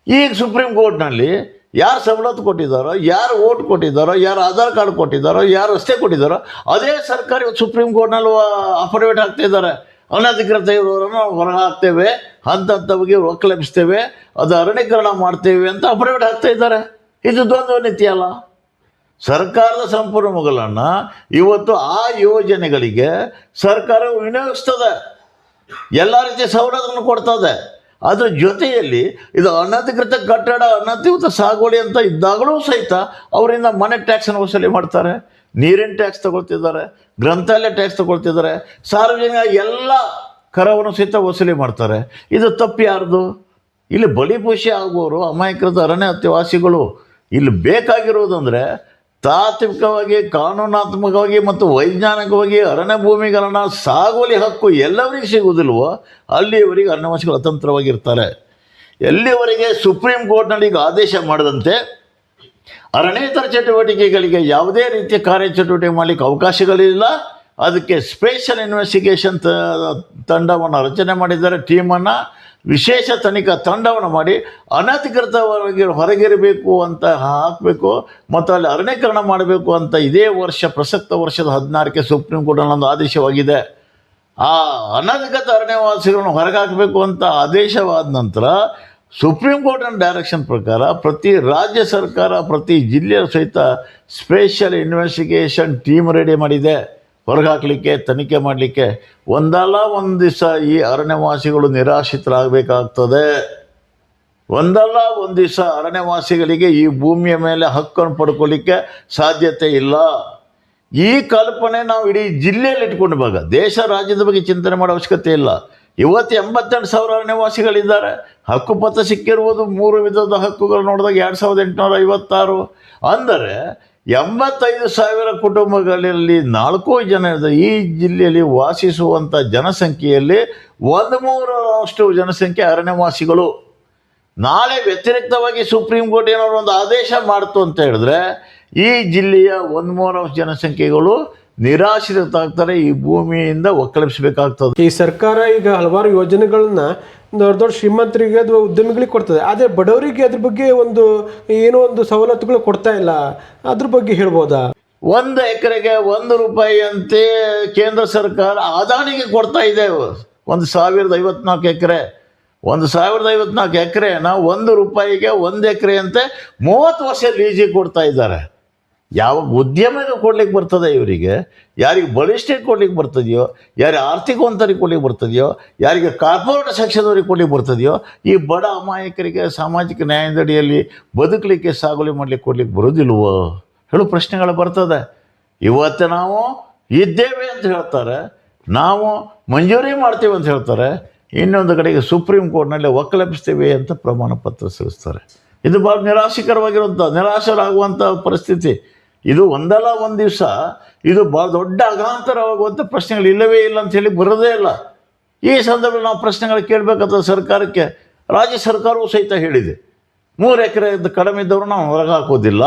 Speaker 1: ಈಗ ಸುಪ್ರೀಂ ಕೋರ್ಟ್ನಲ್ಲಿ ಯಾರು ಸವಲತ್ತು ಕೊಟ್ಟಿದ್ದಾರೋ, ಯಾರು ಓಟ್ ಕೊಟ್ಟಿದ್ದಾರೋ, ಯಾರು ಆಧಾರ್ ಕಾರ್ಡ್ ಕೊಟ್ಟಿದ್ದಾರೋ, ಯಾರು ರಸ್ತೆ ಕೊಟ್ಟಿದ್ದಾರೋ, ಅದೇ ಸರ್ಕಾರ ಸುಪ್ರೀಂ ಕೋರ್ಟ್ನಲ್ಲಿ ಅಫಿಡವಿಟ್ ಹಾಕ್ತಿದ್ದಾರೆ ಅನಧಿಕೃತ ಇರೋರನ್ನು ಹೊರ ಹಾಕ್ತೇವೆ ಹಂತ ಹಂತವಾಗಿ ಒಕ್ಕಲೆಬ್ಸ್ತೇವೆ ಅದು ಅರಣ್ಯೀಕರಣ ಮಾಡ್ತೇವೆ ಅಂತ ಅಫಿಡವಿಟ್ ಹಾಕ್ತಾ ಇದ್ದಾರೆ. ಇದು ದ್ವಂದ್ವ ನೀತಿ ಅಲ್ಲ. ಸರ್ಕಾರದ ಸಂಪನ್ಮೂಲಗಳನ್ನು ಇವತ್ತು ಆ ಯೋಜನೆಗಳಿಗೆ ಸರ್ಕಾರ ವಿನಿಯೋಗಿಸ್ತದೆ. ಎಲ್ಲ ರೀತಿಯ ಸೌಲಭ್ಯಗಳನ್ನು ಕೊಡ್ತದೆ. ಅದರ ಜೊತೆಯಲ್ಲಿ ಇದು ಅನಧಿಕೃತ ಕಟ್ಟಡ, ಅನಧಿಕೃತ ಸಾಗುವಳಿ ಅಂತ ಇದ್ದಾಗಲೂ ಸಹಿತ ಅವರಿಂದ ಮನೆ ಟ್ಯಾಕ್ಸನ್ನು ವಸೂಲಿ ಮಾಡ್ತಾರೆ. ನೀರಿನ ಟ್ಯಾಕ್ಸ್ ತಗೊಳ್ತಿದ್ದಾರೆ, ಗ್ರಂಥಾಲಯ ಟ್ಯಾಕ್ಸ್ ತಗೊಳ್ತಿದ್ದಾರೆ. ಸಾರ್ವಜನಿಕ ಎಲ್ಲ ಕರವನ್ನು ಸಹಿತ ವಸೂಲಿ ಮಾಡ್ತಾರೆ. ಇದು ತಪ್ಪು ಯಾರ್ದು? ಇಲ್ಲಿ ಬಲಿಪುಷಿ ಆಗುವವರು ಅಮಾಯಕೃತ ಅರಣ್ಯ ಅತಿವಾಸಿಗಳು ಇಲ್ಲಿ ಬೇಕಾಗಿರುವುದಂದರೆ ತಾತ್ವಿಕವಾಗಿ, ಕಾನೂನಾತ್ಮಕವಾಗಿ ಮತ್ತು ವೈಜ್ಞಾನಿಕವಾಗಿ ಅರಣ್ಯ ಭೂಮಿಗಳನ್ನು ಸಾಗುವಳಿ ಹಕ್ಕು ಎಲ್ಲವರಿಗೆ ಸಿಗುವುದಿಲ್ವೋ ಅಲ್ಲಿಯವರೆಗೆ ಅರಣ್ಯವಾಸಿಗಳು ಅತಂತ್ರವಾಗಿರ್ತಾರೆ. ಎಲ್ಲಿಯವರೆಗೆ ಸುಪ್ರೀಂ ಕೋರ್ಟ್ನಲ್ಲಿ ಈಗ ಆದೇಶ ಮಾಡದಂತೆ ಅರಣ್ಯೇತರ ಚಟುವಟಿಕೆಗಳಿಗೆ ಯಾವುದೇ ರೀತಿಯ ಕಾರ್ಯಚಟುವಟಿಕೆ ಮಾಡಲಿಕ್ಕೆ ಅವಕಾಶಗಳಿಲ್ಲ. ಅದಕ್ಕೆ ಸ್ಪೆಷಲ್ ಇನ್ವೆಸ್ಟಿಗೇಷನ್ ತಂಡವನ್ನು ರಚನೆ ಮಾಡಿದ್ದಾರೆ ಟೀಮನ್ನು ವಿಶೇಷ ತನಿಖಾ ತಂಡವನ್ನು ಮಾಡಿ ಅನಧಿಕೃತವಾಗಿ ಹೊರಗಿರಬೇಕು ಅಂತ ಹಾಕಬೇಕು ಮತ್ತು ಅಲ್ಲಿ ಅರಣ್ಯೀಕರಣ ಮಾಡಬೇಕು ಅಂತ ಇದೇ ವರ್ಷ ಪ್ರಸಕ್ತ ವರ್ಷದ ಹದಿನಾರಕ್ಕೆ ಸುಪ್ರೀಂ ಕೋರ್ಟ್ನಲ್ಲಿ ಒಂದು ಆದೇಶವಾಗಿದೆ. ಆ ಅನಧಿಕೃತ ಅರಣ್ಯವಾಸಿಗಳನ್ನು ಹೊರಗೆ ಹಾಕಬೇಕು ಅಂತ ಆದೇಶವಾದ ನಂತರ ಸುಪ್ರೀಂ ಕೋರ್ಟ್ನ ಡೈರೆಕ್ಷನ್ ಪ್ರಕಾರ ಪ್ರತಿ ರಾಜ್ಯ ಸರ್ಕಾರ, ಪ್ರತಿ ಜಿಲ್ಲೆಯ ಸಹಿತ ಸ್ಪೆಷಲ್ ಇನ್ವೆಸ್ಟಿಗೇಷನ್ ಟೀಮ್ ರೆಡಿ ಮಾಡಿದೆ. ಹೊರಗೆ ಹಾಕಲಿಕ್ಕೆ ತನಿಖೆ ಮಾಡಲಿಕ್ಕೆ ಒಂದಲ್ಲ ಒಂದು ದಿವಸ ಈ ಅರಣ್ಯವಾಸಿಗಳು ನಿರಾಶ್ರಿತರಾಗಬೇಕಾಗ್ತದೆ. ಒಂದಲ್ಲ ಒಂದು ದಿವಸ ಅರಣ್ಯವಾಸಿಗಳಿಗೆ ಈ ಭೂಮಿಯ ಮೇಲೆ ಹಕ್ಕನ್ನು ಪಡ್ಕೊಳ್ಳಿಕ್ಕೆ ಸಾಧ್ಯತೆ ಇಲ್ಲ. ಈ ಕಲ್ಪನೆ ನಾವು ಇಡೀ ಜಿಲ್ಲೆಯಲ್ಲಿ ಇಟ್ಕೊಂಡು ಭಾಗ ದೇಶ ರಾಜ್ಯದ ಬಗ್ಗೆ ಚಿಂತನೆ ಮಾಡೋ ಅವಶ್ಯಕತೆ ಇಲ್ಲ. ಇವತ್ತು ಎಂಬತ್ತೆಂಟು ಸಾವಿರ ಅರಣ್ಯವಾಸಿಗಳಿದ್ದಾರೆ. ಹಕ್ಕುಪತ್ರ ಸಿಕ್ಕಿರುವುದು ಮೂರು ವಿಧದ ಹಕ್ಕುಗಳು ನೋಡಿದಾಗ ಎರಡು ಸಾವಿರದ ಎಂಟುನೂರ ಐವತ್ತಾರು ಅಂದರೆ ಎಂಬತ್ತೈದು ಸಾವಿರ ಕುಟುಂಬಗಳಲ್ಲಿ ನಾಲ್ಕು ಜನ. ಈ ಜಿಲ್ಲೆಯಲ್ಲಿ ವಾಸಿಸುವಂಥ ಜನಸಂಖ್ಯೆಯಲ್ಲಿ ಒಂದು ಮೂರರಷ್ಟು ಜನಸಂಖ್ಯೆ ಅರಣ್ಯವಾಸಿಗಳು ನಾಳೆ ವ್ಯತಿರಿಕ್ತವಾಗಿ ಸುಪ್ರೀಂ ಕೋರ್ಟ್ ಏನಾದ್ರು ಒಂದು ಆದೇಶ ಮಾಡ್ತು ಅಂತ ಹೇಳಿದ್ರೆ ಈ ಜಿಲ್ಲೆಯ ಒಂದು ಮೂರಷ್ಟು ಜನಸಂಖ್ಯೆಗಳು ನಿರಾಶ್ರಿತಾಗ್ತಾರೆ ಈ ಭೂಮಿಯಿಂದ ಒಕ್ಕಲಿಸಬೇಕಾಗ್ತದೆ
Speaker 2: ಈ ಸರ್ಕಾರ ಈಗ ಹಲವಾರು ಯೋಜನೆಗಳನ್ನ ದೊಡ್ಡ ದೊಡ್ಡ ಶ್ರೀಮಂತರಿಗೆ ಅಥವಾ ಉದ್ಯಮಿಗಳಿಗೆ ಕೊಡ್ತದೆ. ಆದರೆ ಬಡವರಿಗೆ ಅದ್ರ ಬಗ್ಗೆ ಒಂದು ಏನೋ ಒಂದು ಸವಲತ್ತುಗಳು ಕೊಡ್ತಾ ಇಲ್ಲ. ಅದ್ರ ಬಗ್ಗೆ ಹೇಳ್ಬೋದಾ?
Speaker 1: ಒಂದು ಎಕರೆಗೆ ಒಂದು ರೂಪಾಯಿ ಅಂತೆ ಕೇಂದ್ರ ಸರ್ಕಾರ ಅದಾನಿಗೆ ಕೊಡ್ತಾ ಇದೆ. ಒಂದು ಸಾವಿರದ ಐವತ್ನಾಲ್ಕು ಎಕರೆ. ಒಂದು ಸಾವಿರದ ಐವತ್ನಾಲ್ಕು ಎಕರೆನ ಒಂದು ರೂಪಾಯಿಗೆ ಒಂದು ಎಕರೆ ಅಂತೆ ಮೂವತ್ತು ವರ್ಷ ಲೀಜಿಗೆ ಕೊಡ್ತಾ ಇದ್ದಾರೆ. ಯಾವ ಉದ್ಯಮಿಗೆ ಕೊಡ್ಲಿಕ್ಕೆ ಬರ್ತದೆ ಇವರಿಗೆ. ಯಾರಿಗೆ ಬಲಿಷ್ಠ ಕೊಡ್ಲಿಕ್ಕೆ ಬರ್ತದೆಯೋ, ಯಾರಿಗೆ ಆರ್ಥಿಕವಂತರಿಗೆ ಕೊಡ್ಲಿಕ್ಕೆ ಬರ್ತದೆಯೋ, ಯಾರಿಗೆ ಕಾರ್ಪೊರೇಟ್ ಸೆಕ್ಷನ್ದವ್ರಿಗೆ ಕೊಡ್ಲಿಕ್ಕೆ ಬರ್ತದೆಯೋ, ಈ ಬಡ ಅಮಾಯಕರಿಗೆ ಸಾಮಾಜಿಕ ನ್ಯಾಯದಡಿಯಲ್ಲಿ ಬದುಕಲಿಕ್ಕೆ, ಸಾಗುವಳಿ ಮಾಡಲಿಕ್ಕೆ ಕೊಡ್ಲಿಕ್ಕೆ ಬರೋದಿಲ್ವೋ ಹೇಳು ಪ್ರಶ್ನೆಗಳು ಬರ್ತದೆ. ಇವತ್ತು ನಾವು ಇದ್ದೇವೆ ಅಂತ ಹೇಳ್ತಾರೆ. ನಾವು ಮಂಜೂರಿ ಮಾಡ್ತೀವಿ ಅಂತ ಹೇಳ್ತಾರೆ. ಇನ್ನೊಂದು ಕಡೆಗೆ ಸುಪ್ರೀಂ ಕೋರ್ಟ್ನಲ್ಲಿ ಒಕ್ಕಲೆಪಿಸ್ತೀವಿ ಅಂತ ಪ್ರಮಾಣ ಪತ್ರ ಸಲ್ಲಿಸ್ತಾರೆ. ಇದು ಭಾಳ ನಿರಾಶಕರವಾಗಿರುವಂಥ, ನಿರಾಶರಾಗುವಂಥ ಪರಿಸ್ಥಿತಿ. ಇದು ಒಂದಲ್ಲ ಒಂದು ದಿವಸ ಇದು ಭಾಳ ದೊಡ್ಡ ಅಗಾಂತರವಾಗುವಂಥ ಪ್ರಶ್ನೆಗಳು ಇಲ್ಲವೇ ಇಲ್ಲ ಅಂತ ಹೇಳಿ ಬರೋದೇ ಇಲ್ಲ. ಈ ಸಂದರ್ಭದಲ್ಲಿ ನಾವು ಪ್ರಶ್ನೆಗಳು ಕೇಳಬೇಕಂತ ಸರ್ಕಾರಕ್ಕೆ, ರಾಜ್ಯ ಸರ್ಕಾರವೂ ಸಹಿತ ಹೇಳಿದೆ. ಮೂರು ಎಕರೆ ಕಡಿಮೆ ಇದ್ದವರು ನಾವು ಹೊರಗೆ ಹಾಕೋದಿಲ್ಲ.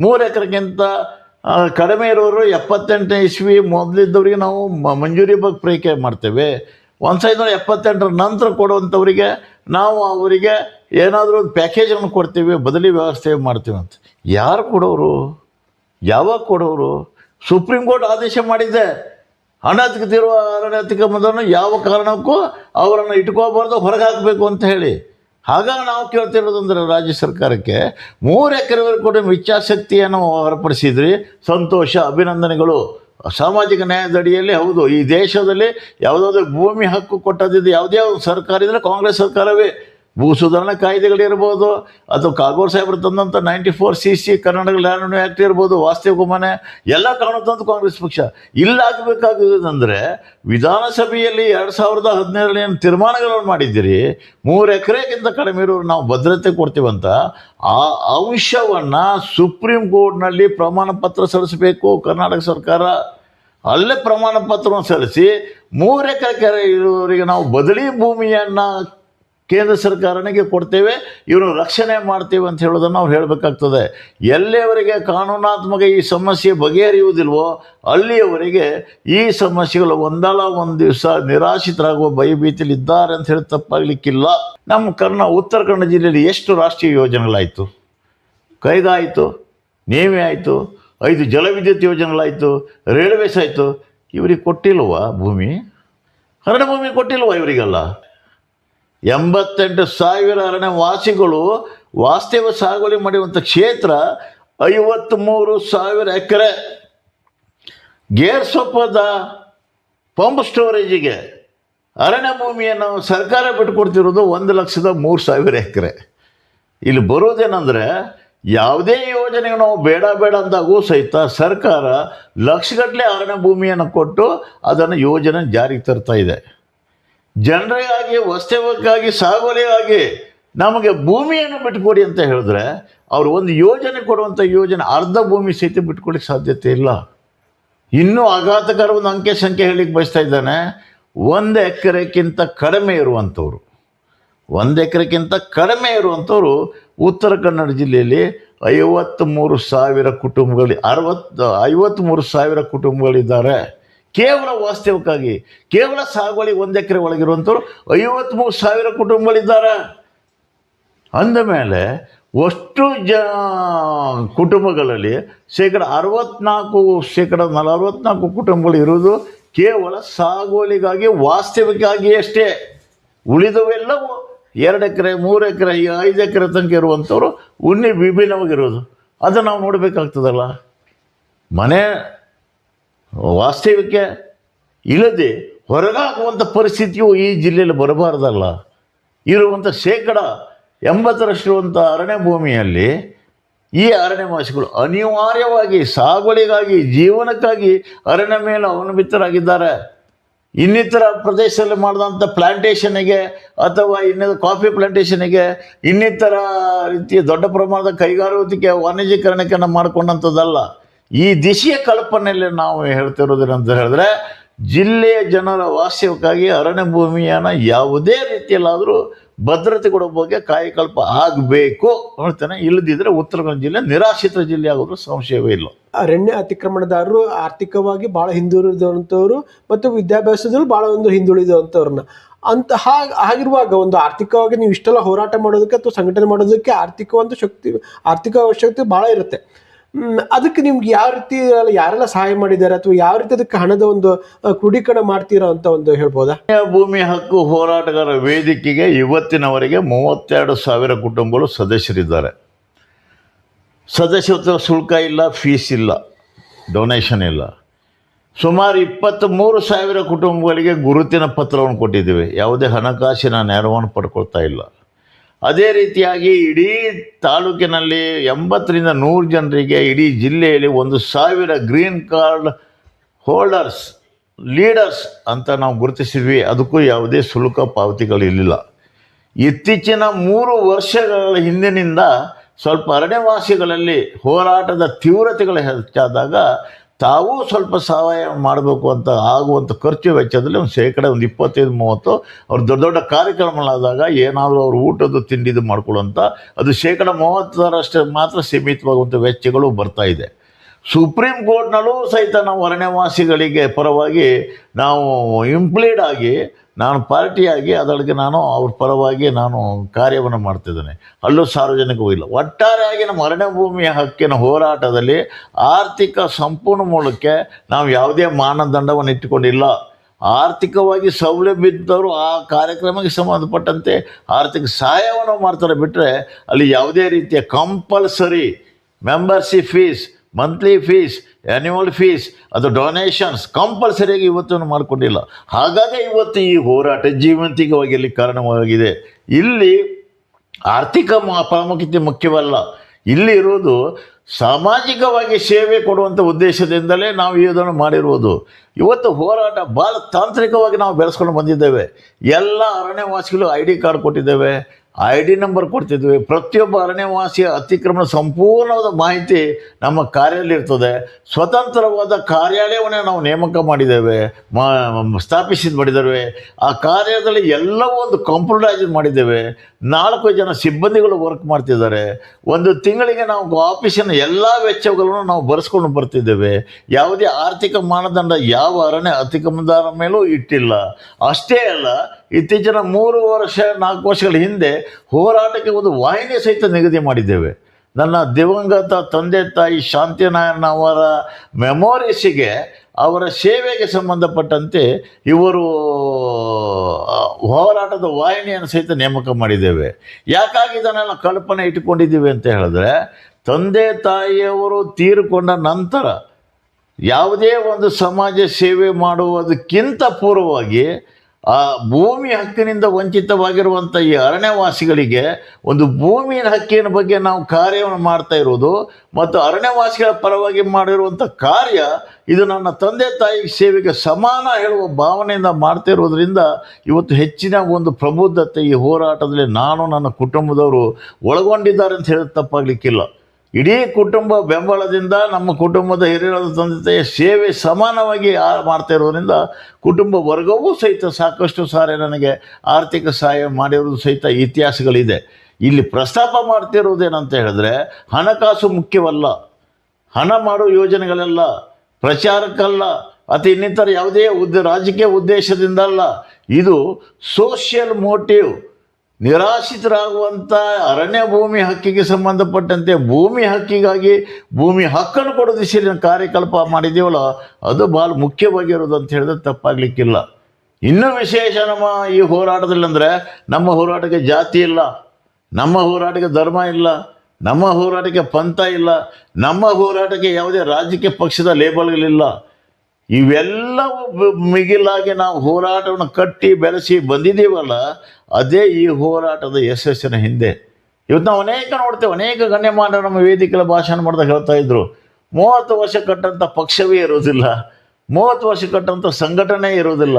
Speaker 1: ಮೂರು ಎಕರೆಗಿಂತ ಕಡಿಮೆ ಇರೋರು ಎಪ್ಪತ್ತೆಂಟನೇ ಇಸ್ವಿ ಮೊದಲಿದ್ದವರಿಗೆ ನಾವು ಮಂಜೂರಿ ಬಗ್ಗೆ ಪ್ರಕ್ರಿಯೆ ಮಾಡ್ತೇವೆ. ಒಂದು ಸಾವಿರದ ಎಪ್ಪತ್ತೆಂಟರ ನಂತರ ಕೊಡುವಂಥವರಿಗೆ ನಾವು ಅವರಿಗೆ ಏನಾದರೂ ಒಂದು ಪ್ಯಾಕೇಜನ್ನು ಕೊಡ್ತೀವಿ, ಬದಲಿ ವ್ಯವಸ್ಥೆ ಮಾಡ್ತೀವಿ ಅಂತ. ಯಾರು ಕೊಡೋರು? ಯಾವಾಗ ಕೊಡೋರು? ಸುಪ್ರೀಂ ಕೋರ್ಟ್ ಆದೇಶ ಮಾಡಿದೆ. ಅನಧಿಕೃತಿರುವ ಅರಣ್ಯತಿಕ್ರಮದನ್ನು ಯಾವ ಕಾರಣಕ್ಕೂ ಅವರನ್ನು ಇಟ್ಕೋಬಾರ್ದು ಹೊರಗೆ ಹಾಕಬೇಕು ಅಂತ ಹೇಳಿ. ಹಾಗಾಗಿ ನಾವು ಕೇಳ್ತಿರೋದಂದ್ರೆ ರಾಜ್ಯ ಸರ್ಕಾರಕ್ಕೆ ಮೂರು ಎಕರೆವರೆಗೆ ಕೂಡ ಇಚ್ಛಾಶಕ್ತಿಯನ್ನು ಹೊರಪಡಿಸಿದ್ರಿ. ಸಂತೋಷ, ಅಭಿನಂದನೆಗಳು. ಸಾಮಾಜಿಕ ನ್ಯಾಯದಡಿಯಲ್ಲಿ ಹೌದು, ಈ ದೇಶದಲ್ಲಿ ಯಾವುದಾದ್ರು ಭೂಮಿ ಹಕ್ಕು ಕೊಟ್ಟದಿದ್ದು ಯಾವುದೇ ಒಂದು ಸರ್ಕಾರ ಇದ್ದರೆ ಕಾಂಗ್ರೆಸ್ ಸರ್ಕಾರವೇ. ಭೂ ಸುಧಾರಣಾ ಕಾಯ್ದೆಗಳಿರ್ಬೋದು ಅಥವಾ ಕಾಗೋರ್ ಸಾಹೇಬರು ತಂದಂಥ ninety four C C Karnataka land act ಇರ್ಬೋದು ವಾಸ್ತವ ಮನೆ ಎಲ್ಲ ಕಾಣುತ್ತಂಥ ಕಾಂಗ್ರೆಸ್ ಪಕ್ಷ. ಇಲ್ಲಾಗಬೇಕಾಗುವುದಂದರೆ ವಿಧಾನಸಭೆಯಲ್ಲಿ ಎರಡು ಸಾವಿರದ ಹದಿನೇಳರಲ್ಲಿ ಏನು ತೀರ್ಮಾನಗಳನ್ನು ಮಾಡಿದ್ದೀರಿ, ಮೂರು ಎಕರೆಗಿಂತ ಕಡಿಮೆ ಇರೋರು ನಾವು ಭದ್ರತೆ ಕೊಡ್ತೀವಂತ ಆ ಅಂಶವನ್ನು ಸುಪ್ರೀಂ ಕೋರ್ಟ್ನಲ್ಲಿ ಪ್ರಮಾಣ ಪತ್ರ ಸಲ್ಲಿಸಬೇಕು, ಕರ್ನಾಟಕ ಸರ್ಕಾರ. ಅಲ್ಲೇ ಪ್ರಮಾಣ ಪತ್ರವನ್ನು ಸಲ್ಲಿಸಿ, ಮೂರು ಎಕರೆ ಕೆರೆ ಇರೋರಿಗೆ ನಾವು ಬದಲಿ ಭೂಮಿಯನ್ನು ಕೇಂದ್ರ ಸರ್ಕಾರನಿಗೆ ಕೊಡ್ತೇವೆ ಇವರು ರಕ್ಷಣೆ ಮಾಡ್ತೇವೆ ಅಂತ ಹೇಳೋದನ್ನು ಅವ್ರು ಹೇಳಬೇಕಾಗ್ತದೆ. ಎಲ್ಲಿಯವರೆಗೆ ಕಾನೂನಾತ್ಮಕ ಈ ಸಮಸ್ಯೆ ಬಗೆಹರಿಯುವುದಿಲ್ವೋ, ಅಲ್ಲಿಯವರೆಗೆ ಈ ಸಮಸ್ಯೆಗಳು ಒಂದಲ್ಲ ಒಂದು ದಿವಸ ನಿರಾಶ್ರಿತರಾಗುವ ಭಯಭೀತಿಯಲ್ಲಿ ಇದ್ದಾರೆ ಅಂತ ಹೇಳಿ ತಪ್ಪಾಗಲಿಕ್ಕಿಲ್ಲ. ನಮ್ಮ ಕರ್ನಾ, ಉತ್ತರ ಕನ್ನಡ ಜಿಲ್ಲೆಯಲ್ಲಿ ಎಷ್ಟು ರಾಷ್ಟ್ರೀಯ ಯೋಜನೆಗಳಾಯಿತು? ಕೈದಾಯಿತು ನೇಮಿ ಆಯಿತು, ಐದು ಜಲವಿದ್ಯುತ್ ಯೋಜನೆಗಳಾಯಿತು, ರೈಲ್ವೇಸ್ ಆಯಿತು, ಇವರಿಗೆ ಕೊಟ್ಟಿಲ್ವಾ ಭೂಮಿ? ಅರಣ್ಯ ಭೂಮಿ ಕೊಟ್ಟಿಲ್ವಾ ಇವರಿಗೆಲ್ಲ? ಎಂಬತ್ತೆಂಟು ಸಾವಿರ ಅರಣ್ಯ ವಾಸಿಗಳು ವಾಸ್ತವ ಸಾಗುವಳಿ ಮಾಡಿರುವಂಥ ಕ್ಷೇತ್ರ ಐವತ್ತ್ಮೂರು ಸಾವಿರ ಎಕರೆ. ಗೇರ್ ಸೊಪ್ಪದ ಪಂಪ್ ಸ್ಟೋರೇಜಿಗೆ ಅರಣ್ಯ ಭೂಮಿಯನ್ನು ಸರ್ಕಾರ ಬಿಟ್ಟುಕೊಡ್ತಿರೋದು ಒಂದು ಲಕ್ಷದ ಮೂರು ಸಾವಿರ ಎಕರೆ. ಇಲ್ಲಿ ಬರೋದೇನೆಂದರೆ ಯಾವುದೇ ಯೋಜನೆಗೆ ನಾವು ಬೇಡ ಬೇಡ ಅಂದಾಗೂ ಸಹಿತ ಸರ್ಕಾರ ಲಕ್ಷಗಟ್ಟಲೆ ಅರಣ್ಯ ಭೂಮಿಯನ್ನು ಕೊಟ್ಟು ಅದನ್ನು ಯೋಜನೆ ಜಾರಿಗೆ ತರ್ತಾ ಇದೆ. ಜನರಿಗಾಗಿ ವಸ್ತುವಕ್ಕಾಗಿ ಸಾಗುವಳಿಗಾಗಿ ನಮಗೆ ಭೂಮಿಯನ್ನು ಬಿಟ್ಕೊಡಿ ಅಂತ ಹೇಳಿದ್ರೆ ಅವರು ಒಂದು ಯೋಜನೆ ಕೊಡುವಂಥ ಯೋಜನೆ, ಅರ್ಧ ಭೂಮಿ ಸಹಿತ ಬಿಟ್ಕೊಳಿಕ್ಕೆ ಸಾಧ್ಯತೆ ಇಲ್ಲ. ಇನ್ನೂ ಆಘಾತಕರ ಒಂದು ಅಂಕೆ ಸಂಖ್ಯೆ ಹೇಳಿಕ್ಕೆ ಬಯಸ್ತಾ ಇದ್ದಾನೆ. ಒಂದು ಎಕರೆಕ್ಕಿಂತ ಕಡಿಮೆ ಇರುವಂಥವ್ರು, ಒಂದು ಎಕರೆಕ್ಕಿಂತ ಕಡಿಮೆ ಇರುವಂಥವ್ರು ಉತ್ತರ ಕನ್ನಡ ಜಿಲ್ಲೆಯಲ್ಲಿ ಐವತ್ತ್ಮೂರು ಸಾವಿರ ಕುಟುಂಬಗಳು, ಅರವತ್ತು ಐವತ್ತ್ಮೂರು ಸಾವಿರ ಕುಟುಂಬಗಳಿದ್ದಾರೆ. ಕೇವಲ ವಾಸ್ತವಕ್ಕಾಗಿ ಕೇವಲ ಸಾಗುವಳಿ ಒಂದು ಎಕರೆ ಒಳಗಿರುವಂಥವ್ರು ಐವತ್ತ್ಮೂರು ಸಾವಿರ ಕುಟುಂಬಗಳಿದ್ದಾರೆ. ಅಂದಮೇಲೆ ಅಷ್ಟು ಜ ಕುಟುಂಬಗಳಲ್ಲಿ ಶೇಕಡ ಅರವತ್ನಾಲ್ಕು, ಶೇಕಡ ನಲ ಅರವತ್ನಾಲ್ಕು ಕುಟುಂಬಗಳು ಇರುವುದು ಕೇವಲ ಸಾಗುವಳಿಗಾಗಿ ವಾಸ್ತವಕ್ಕಾಗಿ ಅಷ್ಟೇ. ಉಳಿದವೆಲ್ಲವೂ ಎರಡು ಎಕರೆ, ಮೂರು ಎಕರೆ ಐದು ಎಕರೆ ತನಕ ಇರುವಂಥವ್ರು ಉನ್ನಿ ವಿಭಿನ್ನವಾಗಿರೋದು. ಅದನ್ನು ನಾವು ನೋಡಬೇಕಾಗ್ತದಲ್ಲ. ಮನೆ ವಾಸ್ತವಿಕ ಇಲ್ಲದೆ ಹೊರಗಾಗುವಂಥ ಪರಿಸ್ಥಿತಿಯು ಈ ಜಿಲ್ಲೆಯಲ್ಲಿ ಬರಬಾರ್ದಲ್ಲ. ಇರುವಂಥ ಶೇಕಡ ಎಂಬತ್ತರಷ್ಟಿರುವಂಥ ಅರಣ್ಯ ಭೂಮಿಯಲ್ಲಿ ಈ ಅರಣ್ಯವಾಸಿಗಳು ಅನಿವಾರ್ಯವಾಗಿ ಸಾಗುವಳಿಗಾಗಿ, ಜೀವನಕ್ಕಾಗಿ ಅರಣ್ಯ ಮೇಲೆ ಅವಲಂಬಿತರಾಗಿದ್ದಾರೆ. ಇನ್ನಿತರ ಪ್ರದೇಶದಲ್ಲಿ ಮಾಡಿದಂಥ ಪ್ಲಾಂಟೇಷನಿಗೆ ಅಥವಾ ಇನ್ನಿತರ ಕಾಫಿ ಪ್ಲಾಂಟೇಷನಿಗೆ ಇನ್ನಿತರ ರೀತಿಯ ದೊಡ್ಡ ಪ್ರಮಾಣದ ಕೈಗಾರಿಕೆ ವಾಣಿಜ್ಯೀಕರಣಕ್ಕೆ ಮಾಡಿಕೊಂಡಂಥದ್ದಲ್ಲ ಈ ದಿಶೆಯ ಕಲ್ಪನೆಯಲ್ಲಿ ನಾವು ಹೇಳ್ತಿರೋದೇನಂತ ಹೇಳಿದ್ರೆ, ಜಿಲ್ಲೆಯ ಜನರ ವಾಸ್ಯಕ್ಕಾಗಿ ಅರಣ್ಯ ಭೂಮಿಯನ್ನು ಯಾವುದೇ ರೀತಿಯಲ್ಲಾದರೂ ಭದ್ರತೆ ಕೊಡೋ ಬಗ್ಗೆ ಕಾಯಕಲ್ಪ ಆಗಬೇಕು ಹೇಳ್ತಾನೆ ಇಲ್ಲದಿದ್ದರೆ ಉತ್ತರ ಕನ್ನಡ ಜಿಲ್ಲೆ, ನಿರಾಶ್ರಿತ ಜಿಲ್ಲೆ ಆಗೋದು ಸಂಶಯವೇ ಇಲ್ಲ.
Speaker 2: ಅರಣ್ಯ ಅತಿಕ್ರಮಣದಾರರು ಆರ್ಥಿಕವಾಗಿ ಬಹಳ ಹಿಂದುಳಿದಂಥವ್ರು ಮತ್ತು ವಿದ್ಯಾಭ್ಯಾಸದಲ್ಲಿ ಬಹಳ ಒಂದು ಹಿಂದುಳಿದಂಥವ್ರನ್ನ ಅಂತ ಹಾಗೆ ಆಗಿರುವಾಗ ಒಂದು ಆರ್ಥಿಕವಾಗಿ ನೀವು ಇಷ್ಟೆಲ್ಲ ಹೋರಾಟ ಮಾಡೋದಕ್ಕೆ ಅಥವಾ ಸಂಘಟನೆ ಮಾಡೋದಕ್ಕೆ ಆರ್ಥಿಕ ಶಕ್ತಿ, ಆರ್ಥಿಕ ಅವಶ್ಯಕತೆ ಬಹಳ ಇರುತ್ತೆ. ಅದಕ್ಕೆ ನಿಮ್ಗೆ ಯಾವ ರೀತಿ ಯಾರೆಲ್ಲ ಸಹಾಯ ಮಾಡಿದ್ದಾರೆ ಅಥವಾ ಯಾವ ರೀತಿ ಅದಕ್ಕೆ ಹಣದ ಒಂದು ಕ್ರೋಢೀಕರಣ ಮಾಡ್ತೀರಾ ಅಂತ ಒಂದು ಹೇಳ್ಬೋದಾ?
Speaker 1: ಭೂಮಿ ಹಕ್ಕು ಹೋರಾಟಗಾರ ವೇದಿಕೆಗೆ ಇವತ್ತಿನವರೆಗೆ ಮೂವತ್ತೆರಡು ಸಾವಿರ ಕುಟುಂಬಗಳು ಸದಸ್ಯರಿದ್ದಾರೆ. ಸದಸ್ಯತ್ವ ಶುಲ್ಕ ಇಲ್ಲ ಫೀಸ್ ಇಲ್ಲ ಡೊನೇಷನ್ ಇಲ್ಲ. ಸುಮಾರು ಇಪ್ಪತ್ತ್ಮೂರು ಸಾವಿರ ಕುಟುಂಬಗಳಿಗೆ ಗುರುತಿನ ಪತ್ರವನ್ನು ಕೊಟ್ಟಿದ್ದೀವಿ. ಯಾವುದೇ ಹಣಕಾಸಿನ ನೆರವನ್ನು ಪಡ್ಕೊಳ್ತಾ ಇಲ್ಲ. ಅದೇ ರೀತಿಯಾಗಿ ಇಡೀ ತಾಲೂಕಿನಲ್ಲಿ ಎಂಬತ್ತರಿಂದ ನೂರು ಜನರಿಗೆ ಇಡೀ ಜಿಲ್ಲೆಯಲ್ಲಿ ಒಂದು ಸಾವಿರ ಗ್ರೀನ್ ಕಾರ್ಡ್ ಹೋಲ್ಡರ್ಸ್, ಲೀಡರ್ಸ್ ಅಂತ ನಾವು ಗುರುತಿಸಿದ್ವಿ. ಅದಕ್ಕೂ ಯಾವುದೇ ಶುಲ್ಕ ಪಾವತಿಗಳಿರಲಿಲ್ಲ ಇತ್ತೀಚಿನ ಮೂರು ವರ್ಷಗಳ ಹಿಂದಿನಿಂದ ಸ್ವಲ್ಪ ಅರಣ್ಯವಾಸಿಗಳಲ್ಲಿ ಹೋರಾಟದ ತೀವ್ರತೆಗಳು ಹೆಚ್ಚಾದಾಗ ತಾವೂ ಸ್ವಲ್ಪ ಸಹಾಯ ಮಾಡಬೇಕು ಅಂತ ಆಗುವಂಥ ಖರ್ಚು ವೆಚ್ಚದಲ್ಲಿ ಒಂದು ಶೇಕಡ ಒಂದು ಇಪ್ಪತ್ತೈದು, ಮೂವತ್ತು ಅವ್ರು ದೊಡ್ಡ ದೊಡ್ಡ ಕಾರ್ಯಕ್ರಮಗಳಾದಾಗ ಏನಾದರೂ ಅವ್ರು ಊಟದ್ದು, ತಿಂಡಿದು ಮಾಡ್ಕೊಳ್ಳುವಂಥ ಅದು ಶೇಕಡ ಮೂವತ್ತರಷ್ಟು ಮಾತ್ರ ಸೀಮಿತವಾಗುವಂಥ ವೆಚ್ಚಗಳು ಬರ್ತಾ ಇದೆ. ಸುಪ್ರೀಂ ಕೋರ್ಟ್ನಲ್ಲೂ ಸಹಿತ ನಾವು ಅರಣ್ಯವಾಸಿಗಳಿಗೆ ಪರವಾಗಿ ನಾವು ಇಂಪ್ಲೀಡ್ ಆಗಿ ನಾನು ಪಾರ್ಟಿಯಾಗಿ ಅದರೊಳಗೆ ನಾನು ಅವ್ರ ಪರವಾಗಿ ನಾನು ಕಾರ್ಯವನ್ನು ಮಾಡ್ತಿದ್ದೇನೆ. ಅಲ್ಲೂ ಸಾರ್ವಜನಿಕವೂ ಇಲ್ಲ. ಒಟ್ಟಾರೆಯಾಗಿ ನಮ್ಮ ಅರಣ್ಯ ಭೂಮಿಯ ಹಕ್ಕಿನ ಹೋರಾಟದಲ್ಲಿ ಆರ್ಥಿಕ ಸಂಪೂರ್ಣ ಮೂಲಕ್ಕೆ ನಾವು ಯಾವುದೇ ಮಾನದಂಡವನ್ನು ಇಟ್ಟುಕೊಂಡಿಲ್ಲ. ಆರ್ಥಿಕವಾಗಿ ಸೌಲಭ್ಯ ಆ ಕಾರ್ಯಕ್ರಮಕ್ಕೆ ಸಂಬಂಧಪಟ್ಟಂತೆ ಆರ್ಥಿಕ ಸಹಾಯವನ್ನು ಮಾಡ್ತಾರೆ. ಬಿಟ್ಟರೆ ಅಲ್ಲಿ ಯಾವುದೇ ರೀತಿಯ compulsory membership fees monthly fees annual fees ಅದು ಡೊನೇಷನ್ಸ್ ಕಂಪಲ್ಸರಿಯಾಗಿ ಇವತ್ತನ್ನು ಮಾಡಿಕೊಂಡಿಲ್ಲ. ಹಾಗಾಗಿ ಇವತ್ತು ಈ ಹೋರಾಟ ಜೀವಂತಿಕವಾಗಿ ಕಾರಣವಾಗಿದೆ. ಇಲ್ಲಿ ಆರ್ಥಿಕ ಪ್ರಾಮುಖ್ಯತೆ ಮುಖ್ಯವಲ್ಲ. ಇಲ್ಲಿ ಇರುವುದು ಸಾಮಾಜಿಕವಾಗಿ ಸೇವೆ ಕೊಡುವಂಥ ಉದ್ದೇಶದಿಂದಲೇ ನಾವು ಇದನ್ನು ಮಾಡಿರುವುದು. ಇವತ್ತು ಹೋರಾಟ ಭಾಳ ತಾಂತ್ರಿಕವಾಗಿ ನಾವು ಬೆಳೆಸ್ಕೊಂಡು ಬಂದಿದ್ದೇವೆ. ಎಲ್ಲ ಅರಣ್ಯವಾಸಿಗಳು ಐ ಡಿ ಕಾರ್ಡ್ ಕೊಟ್ಟಿದ್ದೇವೆ. ಐ ಡಿ ನಂಬರ್ ಕೊಡ್ತಿದ್ವಿ. ಪ್ರತಿಯೊಬ್ಬ ಅರಣ್ಯವಾಸಿಯ ಅತಿಕ್ರಮಣ ಸಂಪೂರ್ಣವಾದ ಮಾಹಿತಿ ನಮ್ಮ ಕಾರ್ಯದಲ್ಲಿ ಇರ್ತದೆ. ಸ್ವತಂತ್ರವಾದ ಕಾರ್ಯಾಲಯವನ್ನು ನಾವು ನೇಮಕ ಮಾಡಿದ್ದೇವೆ, ಮಾ, ಸ್ಥಾಪಿಸಿದ ಮಾಡಿದ್ದೇವೆ. ಆ ಕಾರ್ಯದಲ್ಲಿ ಎಲ್ಲವೂ ಒಂದು ಕಂಪ್ಯೂಟರೈಸ್ ಮಾಡಿದ್ದೇವೆ. ನಾಲ್ಕು ಜನ ಸಿಬ್ಬಂದಿಗಳು ವರ್ಕ್ ಮಾಡ್ತಿದ್ದಾರೆ. ಒಂದು ತಿಂಗಳಿಗೆ ನಾವು ಆಫೀಸಿನ ಎಲ್ಲ ವೆಚ್ಚಗಳನ್ನು ನಾವು ಬರೆಸ್ಕೊಂಡು ಬರ್ತಿದ್ದೇವೆ. ಯಾವುದೇ ಆರ್ಥಿಕ ಮಾನದಂಡ ಯಾವ ಅರಣ್ಯ ಅತಿಕ್ರಮಣದಾರ ಮೇಲೂ ಇಟ್ಟಿಲ್ಲ. ಅಷ್ಟೇ ಅಲ್ಲ ಇತ್ತೀಚಿನ ಮೂರು ವರ್ಷ, ನಾಲ್ಕು ವರ್ಷಗಳ ಹಿಂದೆ ಹೋರಾಟಕ್ಕೆ ಒಂದು ವಾಹಿನಿ ಸಹಿತ ನಿಗದಿ ಮಾಡಿದ್ದೇವೆ. ನನ್ನ ದಿವಂಗತ ತಂದೆ ತಾಯಿ ಶಾಂತಿನಾರಾಯಣ ಅವರ ಮೆಮೋರೀಸಿಗೆ, ಅವರ ಸೇವೆಗೆ ಸಂಬಂಧಪಟ್ಟಂತೆ ಇವರು ಹೋರಾಟದ ವಾಹಿನಿಯನ್ನು ಸಹಿತ ನೇಮಕ ಮಾಡಿದ್ದೇವೆ. ಯಾಕಾಗಿ ಇದನ್ನೆಲ್ಲ ಕಲ್ಪನೆ ಇಟ್ಟುಕೊಂಡಿದ್ದೀವಿ ಅಂತ ಹೇಳಿದ್ರೆ, ತಂದೆ ತಾಯಿಯವರು ತೀರಿಕೊಂಡ ನಂತರ ಯಾವುದೇ ಒಂದು ಸಮಾಜ ಸೇವೆ ಮಾಡುವುದಕ್ಕಿಂತ ಪೂರ್ವವಾಗಿ ಆ ಭೂಮಿ ಹಕ್ಕಿನಿಂದ ವಂಚಿತವಾಗಿರುವಂಥ ಈ ಅರಣ್ಯವಾಸಿಗಳಿಗೆ ಒಂದು ಭೂಮಿಯ ಹಕ್ಕಿನ ಬಗ್ಗೆ ನಾವು ಕಾರ್ಯವನ್ನು ಮಾಡ್ತಾ ಇರೋದು ಮತ್ತು ಅರಣ್ಯವಾಸಿಗಳ ಪರವಾಗಿ ಮಾಡಿರುವಂಥ ಕಾರ್ಯ, ಇದು ನನ್ನ ತಂದೆ ತಾಯಿ ಸೇವೆಗೆ ಸಮಾನ ಹೇಳುವ ಭಾವನೆಯಿಂದ ಮಾಡ್ತಾ ಇರೋದ್ರಿಂದ ಇವತ್ತು ಹೆಚ್ಚಿನ ಒಂದು ಪ್ರಬುದ್ಧತೆ ಈ ಹೋರಾಟದಲ್ಲಿ ನಾನು, ನನ್ನ ಕುಟುಂಬದವರು ಒಳಗೊಂಡಿದ್ದಾರೆ ಅಂತ ಹೇಳಿ ತಪ್ಪಾಗಲಿಕ್ಕಿಲ್ಲ. ಇಡೀ ಕುಟುಂಬ ಬೆಂಬಲದಿಂದ ನಮ್ಮ ಕುಟುಂಬದ ಹಿರಿಯರ ತಂದೆ ತಾಯಿಯ ಸೇವೆ ಸಮಾನವಾಗಿ ಮಾಡ್ತಾ ಇರೋದ್ರಿಂದ ಕುಟುಂಬ ವರ್ಗವೂ ಸಹಿತ ಸಾಕಷ್ಟು ಸಾರಿ ನನಗೆ ಆರ್ಥಿಕ ಸಹಾಯ ಮಾಡಿರೋದು ಸಹಿತ ಇತಿಹಾಸಗಳಿದೆ. ಇಲ್ಲಿ ಪ್ರಸ್ತಾಪ ಮಾಡ್ತಿರೋದೇನಂತ ಹೇಳಿದ್ರೆ ಹಣಕಾಸು ಮುಖ್ಯವಲ್ಲ. ಹಣ ಮಾಡೋ ಯೋಜನೆಗಳೆಲ್ಲ. ಪ್ರಚಾರಕ್ಕಲ್ಲ. ಅಥವಾ ಇನ್ನಿತರ ಯಾವುದೇ ಉದ್ದ ರಾಜಕೀಯ ಉದ್ದೇಶದಿಂದಲ್ಲ. ಇದು ಸೋಷಿಯಲ್ ಮೋಟಿವ್ ನಿರಾಶ್ರಿತರಾಗುವಂಥ ಅರಣ್ಯ ಭೂಮಿ ಹಕ್ಕಿಗೆ ಸಂಬಂಧಪಟ್ಟಂತೆ ಭೂಮಿ ಹಕ್ಕಿಗಾಗಿ ಭೂಮಿ ಹಕ್ಕನ್ನು ಕೊಡೋ ದಿಶೆಯಲ್ಲಿ ಕಾರ್ಯಕಲ್ಪ ಮಾಡಿದ್ದೀವಲ್ಲ, ಅದು ಭಾಳ ಮುಖ್ಯವಾಗಿರೋದು ಅಂತ ಹೇಳಿದ್ರೆ ತಪ್ಪಾಗಲಿಕ್ಕಿಲ್ಲ. ಇನ್ನೂ ವಿಶೇಷ ನಮ್ಮ ಈ ಹೋರಾಟದಲ್ಲಿ ಅಂದರೆ ನಮ್ಮ ಹೋರಾಟಕ್ಕೆ ಜಾತಿ ಇಲ್ಲ, ನಮ್ಮ ಹೋರಾಟಕ್ಕೆ ಧರ್ಮ ಇಲ್ಲ, ನಮ್ಮ ಹೋರಾಟಕ್ಕೆ ಪಂಥ ಇಲ್ಲ, ನಮ್ಮ ಹೋರಾಟಕ್ಕೆ ಯಾವುದೇ ರಾಜಕೀಯ ಪಕ್ಷದ ಲೇಬಲ್ಗಳಿಲ್ಲ ಇವೆಲ್ಲವೂ ಮಿಗಿಲಾಗಿ ನಾವು ಹೋರಾಟವನ್ನು ಕಟ್ಟಿ ಬೆಳೆಸಿ ಬಂದಿದ್ದೀವಲ್ಲ, ಅದೇ ಈ ಹೋರಾಟದ ಯಶಸ್ಸಿನ ಹಿಂದೆ. ಇವತ್ತು ನಾವು ಅನೇಕ ನೋಡ್ತೇವೆ, ಅನೇಕ ಗಣ್ಯಮಾನ್ಯರು ನಮ್ಮ ವೇದಿಕೆಗಳ ಭಾಷಣ ಮಾಡಿದಾಗ ಹೇಳ್ತಾ ಇದ್ರು, ಮೂವತ್ತು ವರ್ಷ ಕಟ್ಟಂಥ ಪಕ್ಷವೇ ಇರೋದಿಲ್ಲ ಮೂವತ್ತು ವರ್ಷ ಕಟ್ಟಂಥ ಸಂಘಟನೆ ಇರೋದಿಲ್ಲ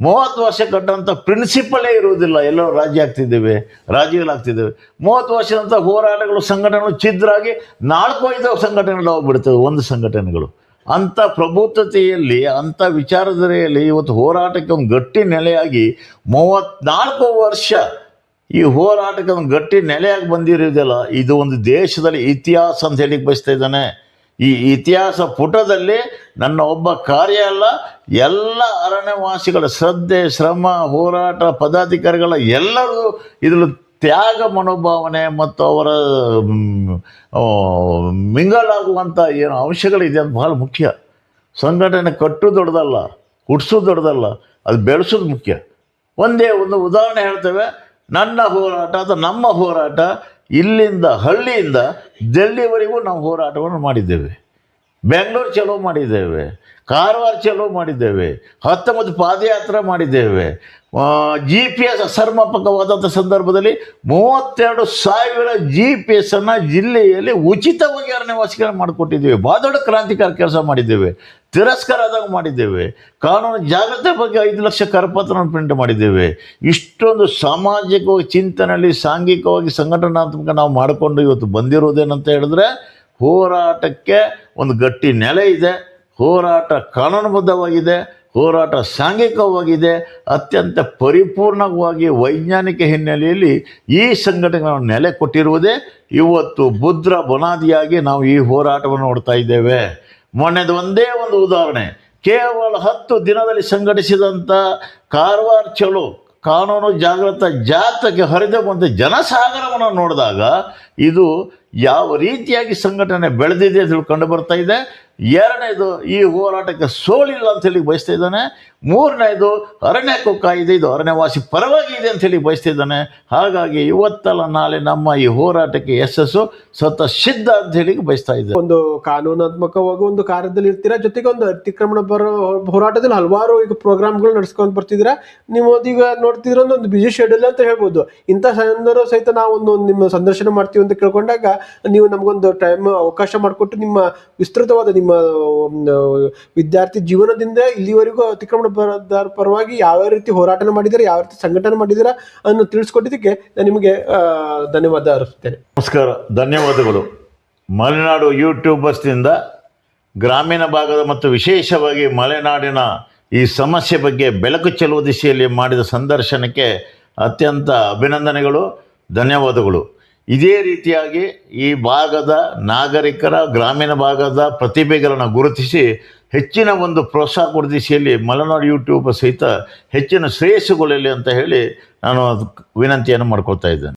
Speaker 1: ಮೂವತ್ತು ವರ್ಷ ಕಟ್ಟಂಥ ಪ್ರಿನ್ಸಿಪಲೇ ಇರುವುದಿಲ್ಲ ಎಲ್ಲೋ ರಾಜ್ಯ ಆಗ್ತಿದ್ದೇವೆ ರಾಜ್ಯಗಳಾಗ್ತಿದ್ದೇವೆ ಮೂವತ್ತು ವರ್ಷದಂಥ ಹೋರಾಟಗಳು, ಸಂಘಟನೆಗಳು ಛಿದ್ರಾಗಿ ನಾಲ್ಕು ಐದು ಸಂಘಟನೆಗಳು ಹೋಗ್ಬಿಡ್ತವೆ, ಒಂದು ಸಂಘಟನೆಗಳು. ಅಂಥ ಪ್ರಬುದ್ಧತೆಯಲ್ಲಿ, ಅಂಥ ವಿಚಾರಧಾರೆಯಲ್ಲಿ ಇವತ್ತು ಹೋರಾಟಕ್ಕೆ ಒಂದು ಗಟ್ಟಿ ನೆಲೆಯಾಗಿ ಮೂವತ್ತ್ನಾಲ್ಕು ವರ್ಷ ಈ ಹೋರಾಟಕ್ಕೆ ಒಂದು ಗಟ್ಟಿ ನೆಲೆಯಾಗಿ ಬಂದಿರೋದಲ್ಲ, ಇದು ಒಂದು ದೇಶದಲ್ಲಿ ಇತಿಹಾಸ ಅಂತ ಹೇಳಿ ಬಯಸ್ತಾ ಇದ್ದಾನೆ. ಈ ಇತಿಹಾಸ ಪುಟದಲ್ಲಿ ನನ್ನ ಒಬ್ಬ ಕಾರ್ಯ ಅಲ್ಲ ಎಲ್ಲ ಅರಣ್ಯವಾಸಿಗಳ ಶ್ರದ್ಧೆ, ಶ್ರಮ, ಹೋರಾಟ, ಪದಾಧಿಕಾರಿಗಳ ಎಲ್ಲರೂ ಇದರಲ್ಲಿ ತ್ಯಾಗ ಮನೋಭಾವನೆ ಮತ್ತು ಅವರ ಮಿಂಗಲಾಗುವಂಥ ಏನು ಅಂಶಗಳಿದೆ ಅದು ಬಹಳ ಮುಖ್ಯ. ಸಂಘಟನೆ ಕಟ್ಟು ದೊಡ್ಡದಲ್ಲ ಹುಟ್ಟಿಸೋದು ದೊಡ್ಡದಲ್ಲ, ಅದು ಬೆಳೆಸೋದು ಮುಖ್ಯ. ಒಂದೇ ಒಂದು ಉದಾಹರಣೆ ಹೇಳ್ತೇವೆ, ನನ್ನ ಹೋರಾಟ ಅಥವಾ ನಮ್ಮ ಹೋರಾಟ ಇಲ್ಲಿಂದ ಹಳ್ಳಿಯಿಂದ ದೆಲ್ಲಿವರೆಗೂ ನಾವು ಹೋರಾಟವನ್ನು ಮಾಡಿದ್ದೇವೆ. ಬೆಂಗಳೂರು ಚಲೋ ಮಾಡಿದ್ದೇವೆ, ಕಾರವಾರ ಚಲೋ ಮಾಡಿದ್ದೇವೆ, ಹತ್ತೊಂಬತ್ತು ಪಾದಯಾತ್ರೆ ಮಾಡಿದ್ದೇವೆ. ಜಿ ಪಿ ಎಸ್ ಅಸರ್ಮಪಕವಾದಂಥ ಸಂದರ್ಭದಲ್ಲಿ ಮೂವತ್ತೆರಡು ಸಾವಿರ ಜಿ ಪಿ ಎಸ್ಸನ್ನು ಜಿಲ್ಲೆಯಲ್ಲಿ ಉಚಿತವಾಗಿ ಅರಣ್ಯವಾಸಿಗಳನ್ನ ಮಾಡಿಕೊಟ್ಟಿದ್ದೇವೆ. ಭಾಳ ದೊಡ್ಡ ಕ್ರಾಂತಿಕಾರ ಕೆಲಸ ಮಾಡಿದ್ದೇವೆ, ತಿರಸ್ಕಾರ ಆದಾಗ ಮಾಡಿದ್ದೇವೆ, ಕಾನೂನು ಜಾಗ್ರತೆ ಬಗ್ಗೆ ಐದು ಲಕ್ಷ ಕರಪತ್ರವನ್ನು ಪ್ರಿಂಟ್ ಮಾಡಿದ್ದೇವೆ. ಇಷ್ಟೊಂದು ಸಾಮಾಜಿಕವಾಗಿ, ಚಿಂತನೆಯಲ್ಲಿ, ಸಾಂಘಿಕವಾಗಿ ಸಂಘಟನಾತ್ಮಕ ನಾವು ಮಾಡಿಕೊಂಡು ಇವತ್ತು ಬಂದಿರೋದೇನಂತ ಹೇಳಿದ್ರೆ ಹೋರಾಟಕ್ಕೆ ಒಂದು ಗಟ್ಟಿ ನೆಲೆ ಇದೆ. ಹೋರಾಟ ಕಾನೂನುಬದ್ಧವಾಗಿದೆ. ಹೋರಾಟ ಸಾಂಘಿಕವಾಗಿದೆ. ಅತ್ಯಂತ ಪರಿಪೂರ್ಣವಾಗಿ ವೈಜ್ಞಾನಿಕ ಹಿನ್ನೆಲೆಯಲ್ಲಿ ಈ ಸಂಘಟನೆಗಳನ್ನು ನೆಲೆ ಕೊಟ್ಟಿರುವುದೇ ಇವತ್ತು ಬುದ್ರ ಬುನಾದಿಯಾಗಿ ನಾವು ಈ ಹೋರಾಟವನ್ನು ನೋಡ್ತಾ ಇದ್ದೇವೆ. ಮೊನ್ನೆದು ಒಂದೇ ಒಂದು ಉದಾಹರಣೆ. ಕೇವಲ ಹತ್ತು ದಿನದಲ್ಲಿ ಸಂಘಟಿಸಿದಂಥ ಕಾರವಾರ ಚಲೋ ಕಾನೂನು ಜಾಗೃತ ಜಾತಕ್ಕೆ ಹರಿದು ಬಂದ ಜನಸಾಗರವನ್ನು ನೋಡಿದಾಗ ಇದು ಯಾವ ರೀತಿಯಾಗಿ ಸಂಘಟನೆ ಬೆಳೆದಿದೆ ಅಂತ ಕಂಡು ಬರ್ತಾ ಇದೆ. ಎರಡನೇದು ಈ ಹೋರಾಟಕ್ಕೆ ಸೋಲಿಲ್ಲ ಅಂತ ಹೇಳಿ ಬಯಸ್ತಾ ಇದ್ದಾನೆ. ಮೂರನೇದು ಅರಣ್ಯಕ್ಕೂ ಇದೆ, ಇದು ಅರಣ್ಯವಾಸಿ ಪರವಾಗಿ ಇದೆ ಅಂತ ಹೇಳಿ ಬಯಸ್ತಾ ಇದ್ದಾನೆ. ಹಾಗಾಗಿ ಇವತ್ತಲ್ಲ ನಾಳೆ ನಮ್ಮ ಈ ಹೋರಾಟಕ್ಕೆ ಯಶಸ್ಸು ಸ್ವತಃ ಸಿದ್ಧ ಅಂತ ಹೇಳಿ ಬಯಸ್ತಾ ಇದ್ದಾರೆ.
Speaker 2: ಒಂದು ಕಾನೂನಾತ್ಮಕವಾಗಿ ಒಂದು ಕಾರ್ಯದಲ್ಲಿ ಇರ್ತೀರಾ? ಜೊತೆಗೆ ಒಂದು ಅತಿಕ್ರಮಣ ಬರೋ ಹೋರಾಟದಲ್ಲಿ ಹಲವಾರು ಈಗ ಪ್ರೋಗ್ರಾಮ್ಗಳು ನಡೆಸ್ಕೊಂಡು ಬರ್ತಿದ್ದೀರಾ? ನೀವು ಈಗ ನೋಡ್ತಿದ್ರೆ ಒಂದು ಬಿಜಿ ಶೆಡ್ಯೂಲ್ ಅಂತ ಹೇಳ್ಬೋದು. ಇಂಥ ಸಂದರ್ಭ ಸಹಿತ ನಾವು ಒಂದು ನಿಮ್ಮ ಸಂದರ್ಶನ ಮಾಡ್ತೀವಿ ಅಂತ ಕೇಳ್ಕೊಂಡಾಗ ನೀವು ನಮಗೊಂದು ಟೈಮ್ ಅವಕಾಶ ಮಾಡಿಕೊಟ್ಟು ನಿಮ್ಮ ವಿಸ್ತೃತವಾದ ನಿಮ್ಮ ಒಂದು ವಿದ್ಯಾರ್ಥಿ ಜೀವನದಿಂದ ಇಲ್ಲಿವರೆಗೂ ಅತಿಕ್ರಮಣ ಪರವಾಗಿ ಯಾವ ರೀತಿ ಹೋರಾಟ ಮಾಡಿದ್ದೀರಾ ಯಾವ ರೀತಿ ಸಂಘಟನೆ ಮಾಡಿದ್ದೀರಾ ಅನ್ನು ತಿಳಿಸ್ಕೊಟ್ಟಿದ್ದಕ್ಕೆ ನಾನು ನಿಮಗೆ ಧನ್ಯವಾದ ಅರ್ಪಿಸ್ತೇನೆ
Speaker 1: ನಮಸ್ಕಾರ, ಧನ್ಯವಾದಗಳು. ಮಲೆನಾಡು ಯೂಟ್ಯೂಬರ್ಸ್ನಿಂದ ಗ್ರಾಮೀಣ ಭಾಗದ ಮತ್ತು ವಿಶೇಷವಾಗಿ ಮಲೆನಾಡಿನ ಈ ಸಮಸ್ಯೆ ಬಗ್ಗೆ ಬೆಳಕು ಚೆಲ್ಲುವ ದಿಶೆಯಲ್ಲಿ ಮಾಡಿದ ಸಂದರ್ಶನಕ್ಕೆ ಅತ್ಯಂತ ಅಭಿನಂದನೆಗಳು, ಧನ್ಯವಾದಗಳು. ಇದೇ ರೀತಿಯಾಗಿ ಈ ಭಾಗದ ನಾಗರಿಕರ, ಗ್ರಾಮೀಣ ಭಾಗದ ಪ್ರತಿಭೆಗಳನ್ನು ಗುರುತಿಸಿ ಹೆಚ್ಚಿನ ಒಂದು ಪ್ರೋತ್ಸಾಹ ಕೊಡೋ ದಿಶೆಯಲ್ಲಿ ಮಲೆನಾಡು ಯೂಟ್ಯೂಬ್ ಸಹಿತ ಹೆಚ್ಚಿನ ಶ್ರೇಯಸ್ಸುಗೊಳ್ಳಲಿ ಅಂತ ಹೇಳಿ ನಾನು ವಿನಂತಿಯನ್ನು ಮಾಡ್ಕೊಳ್ತಾ ಇದ್ದೇನೆ.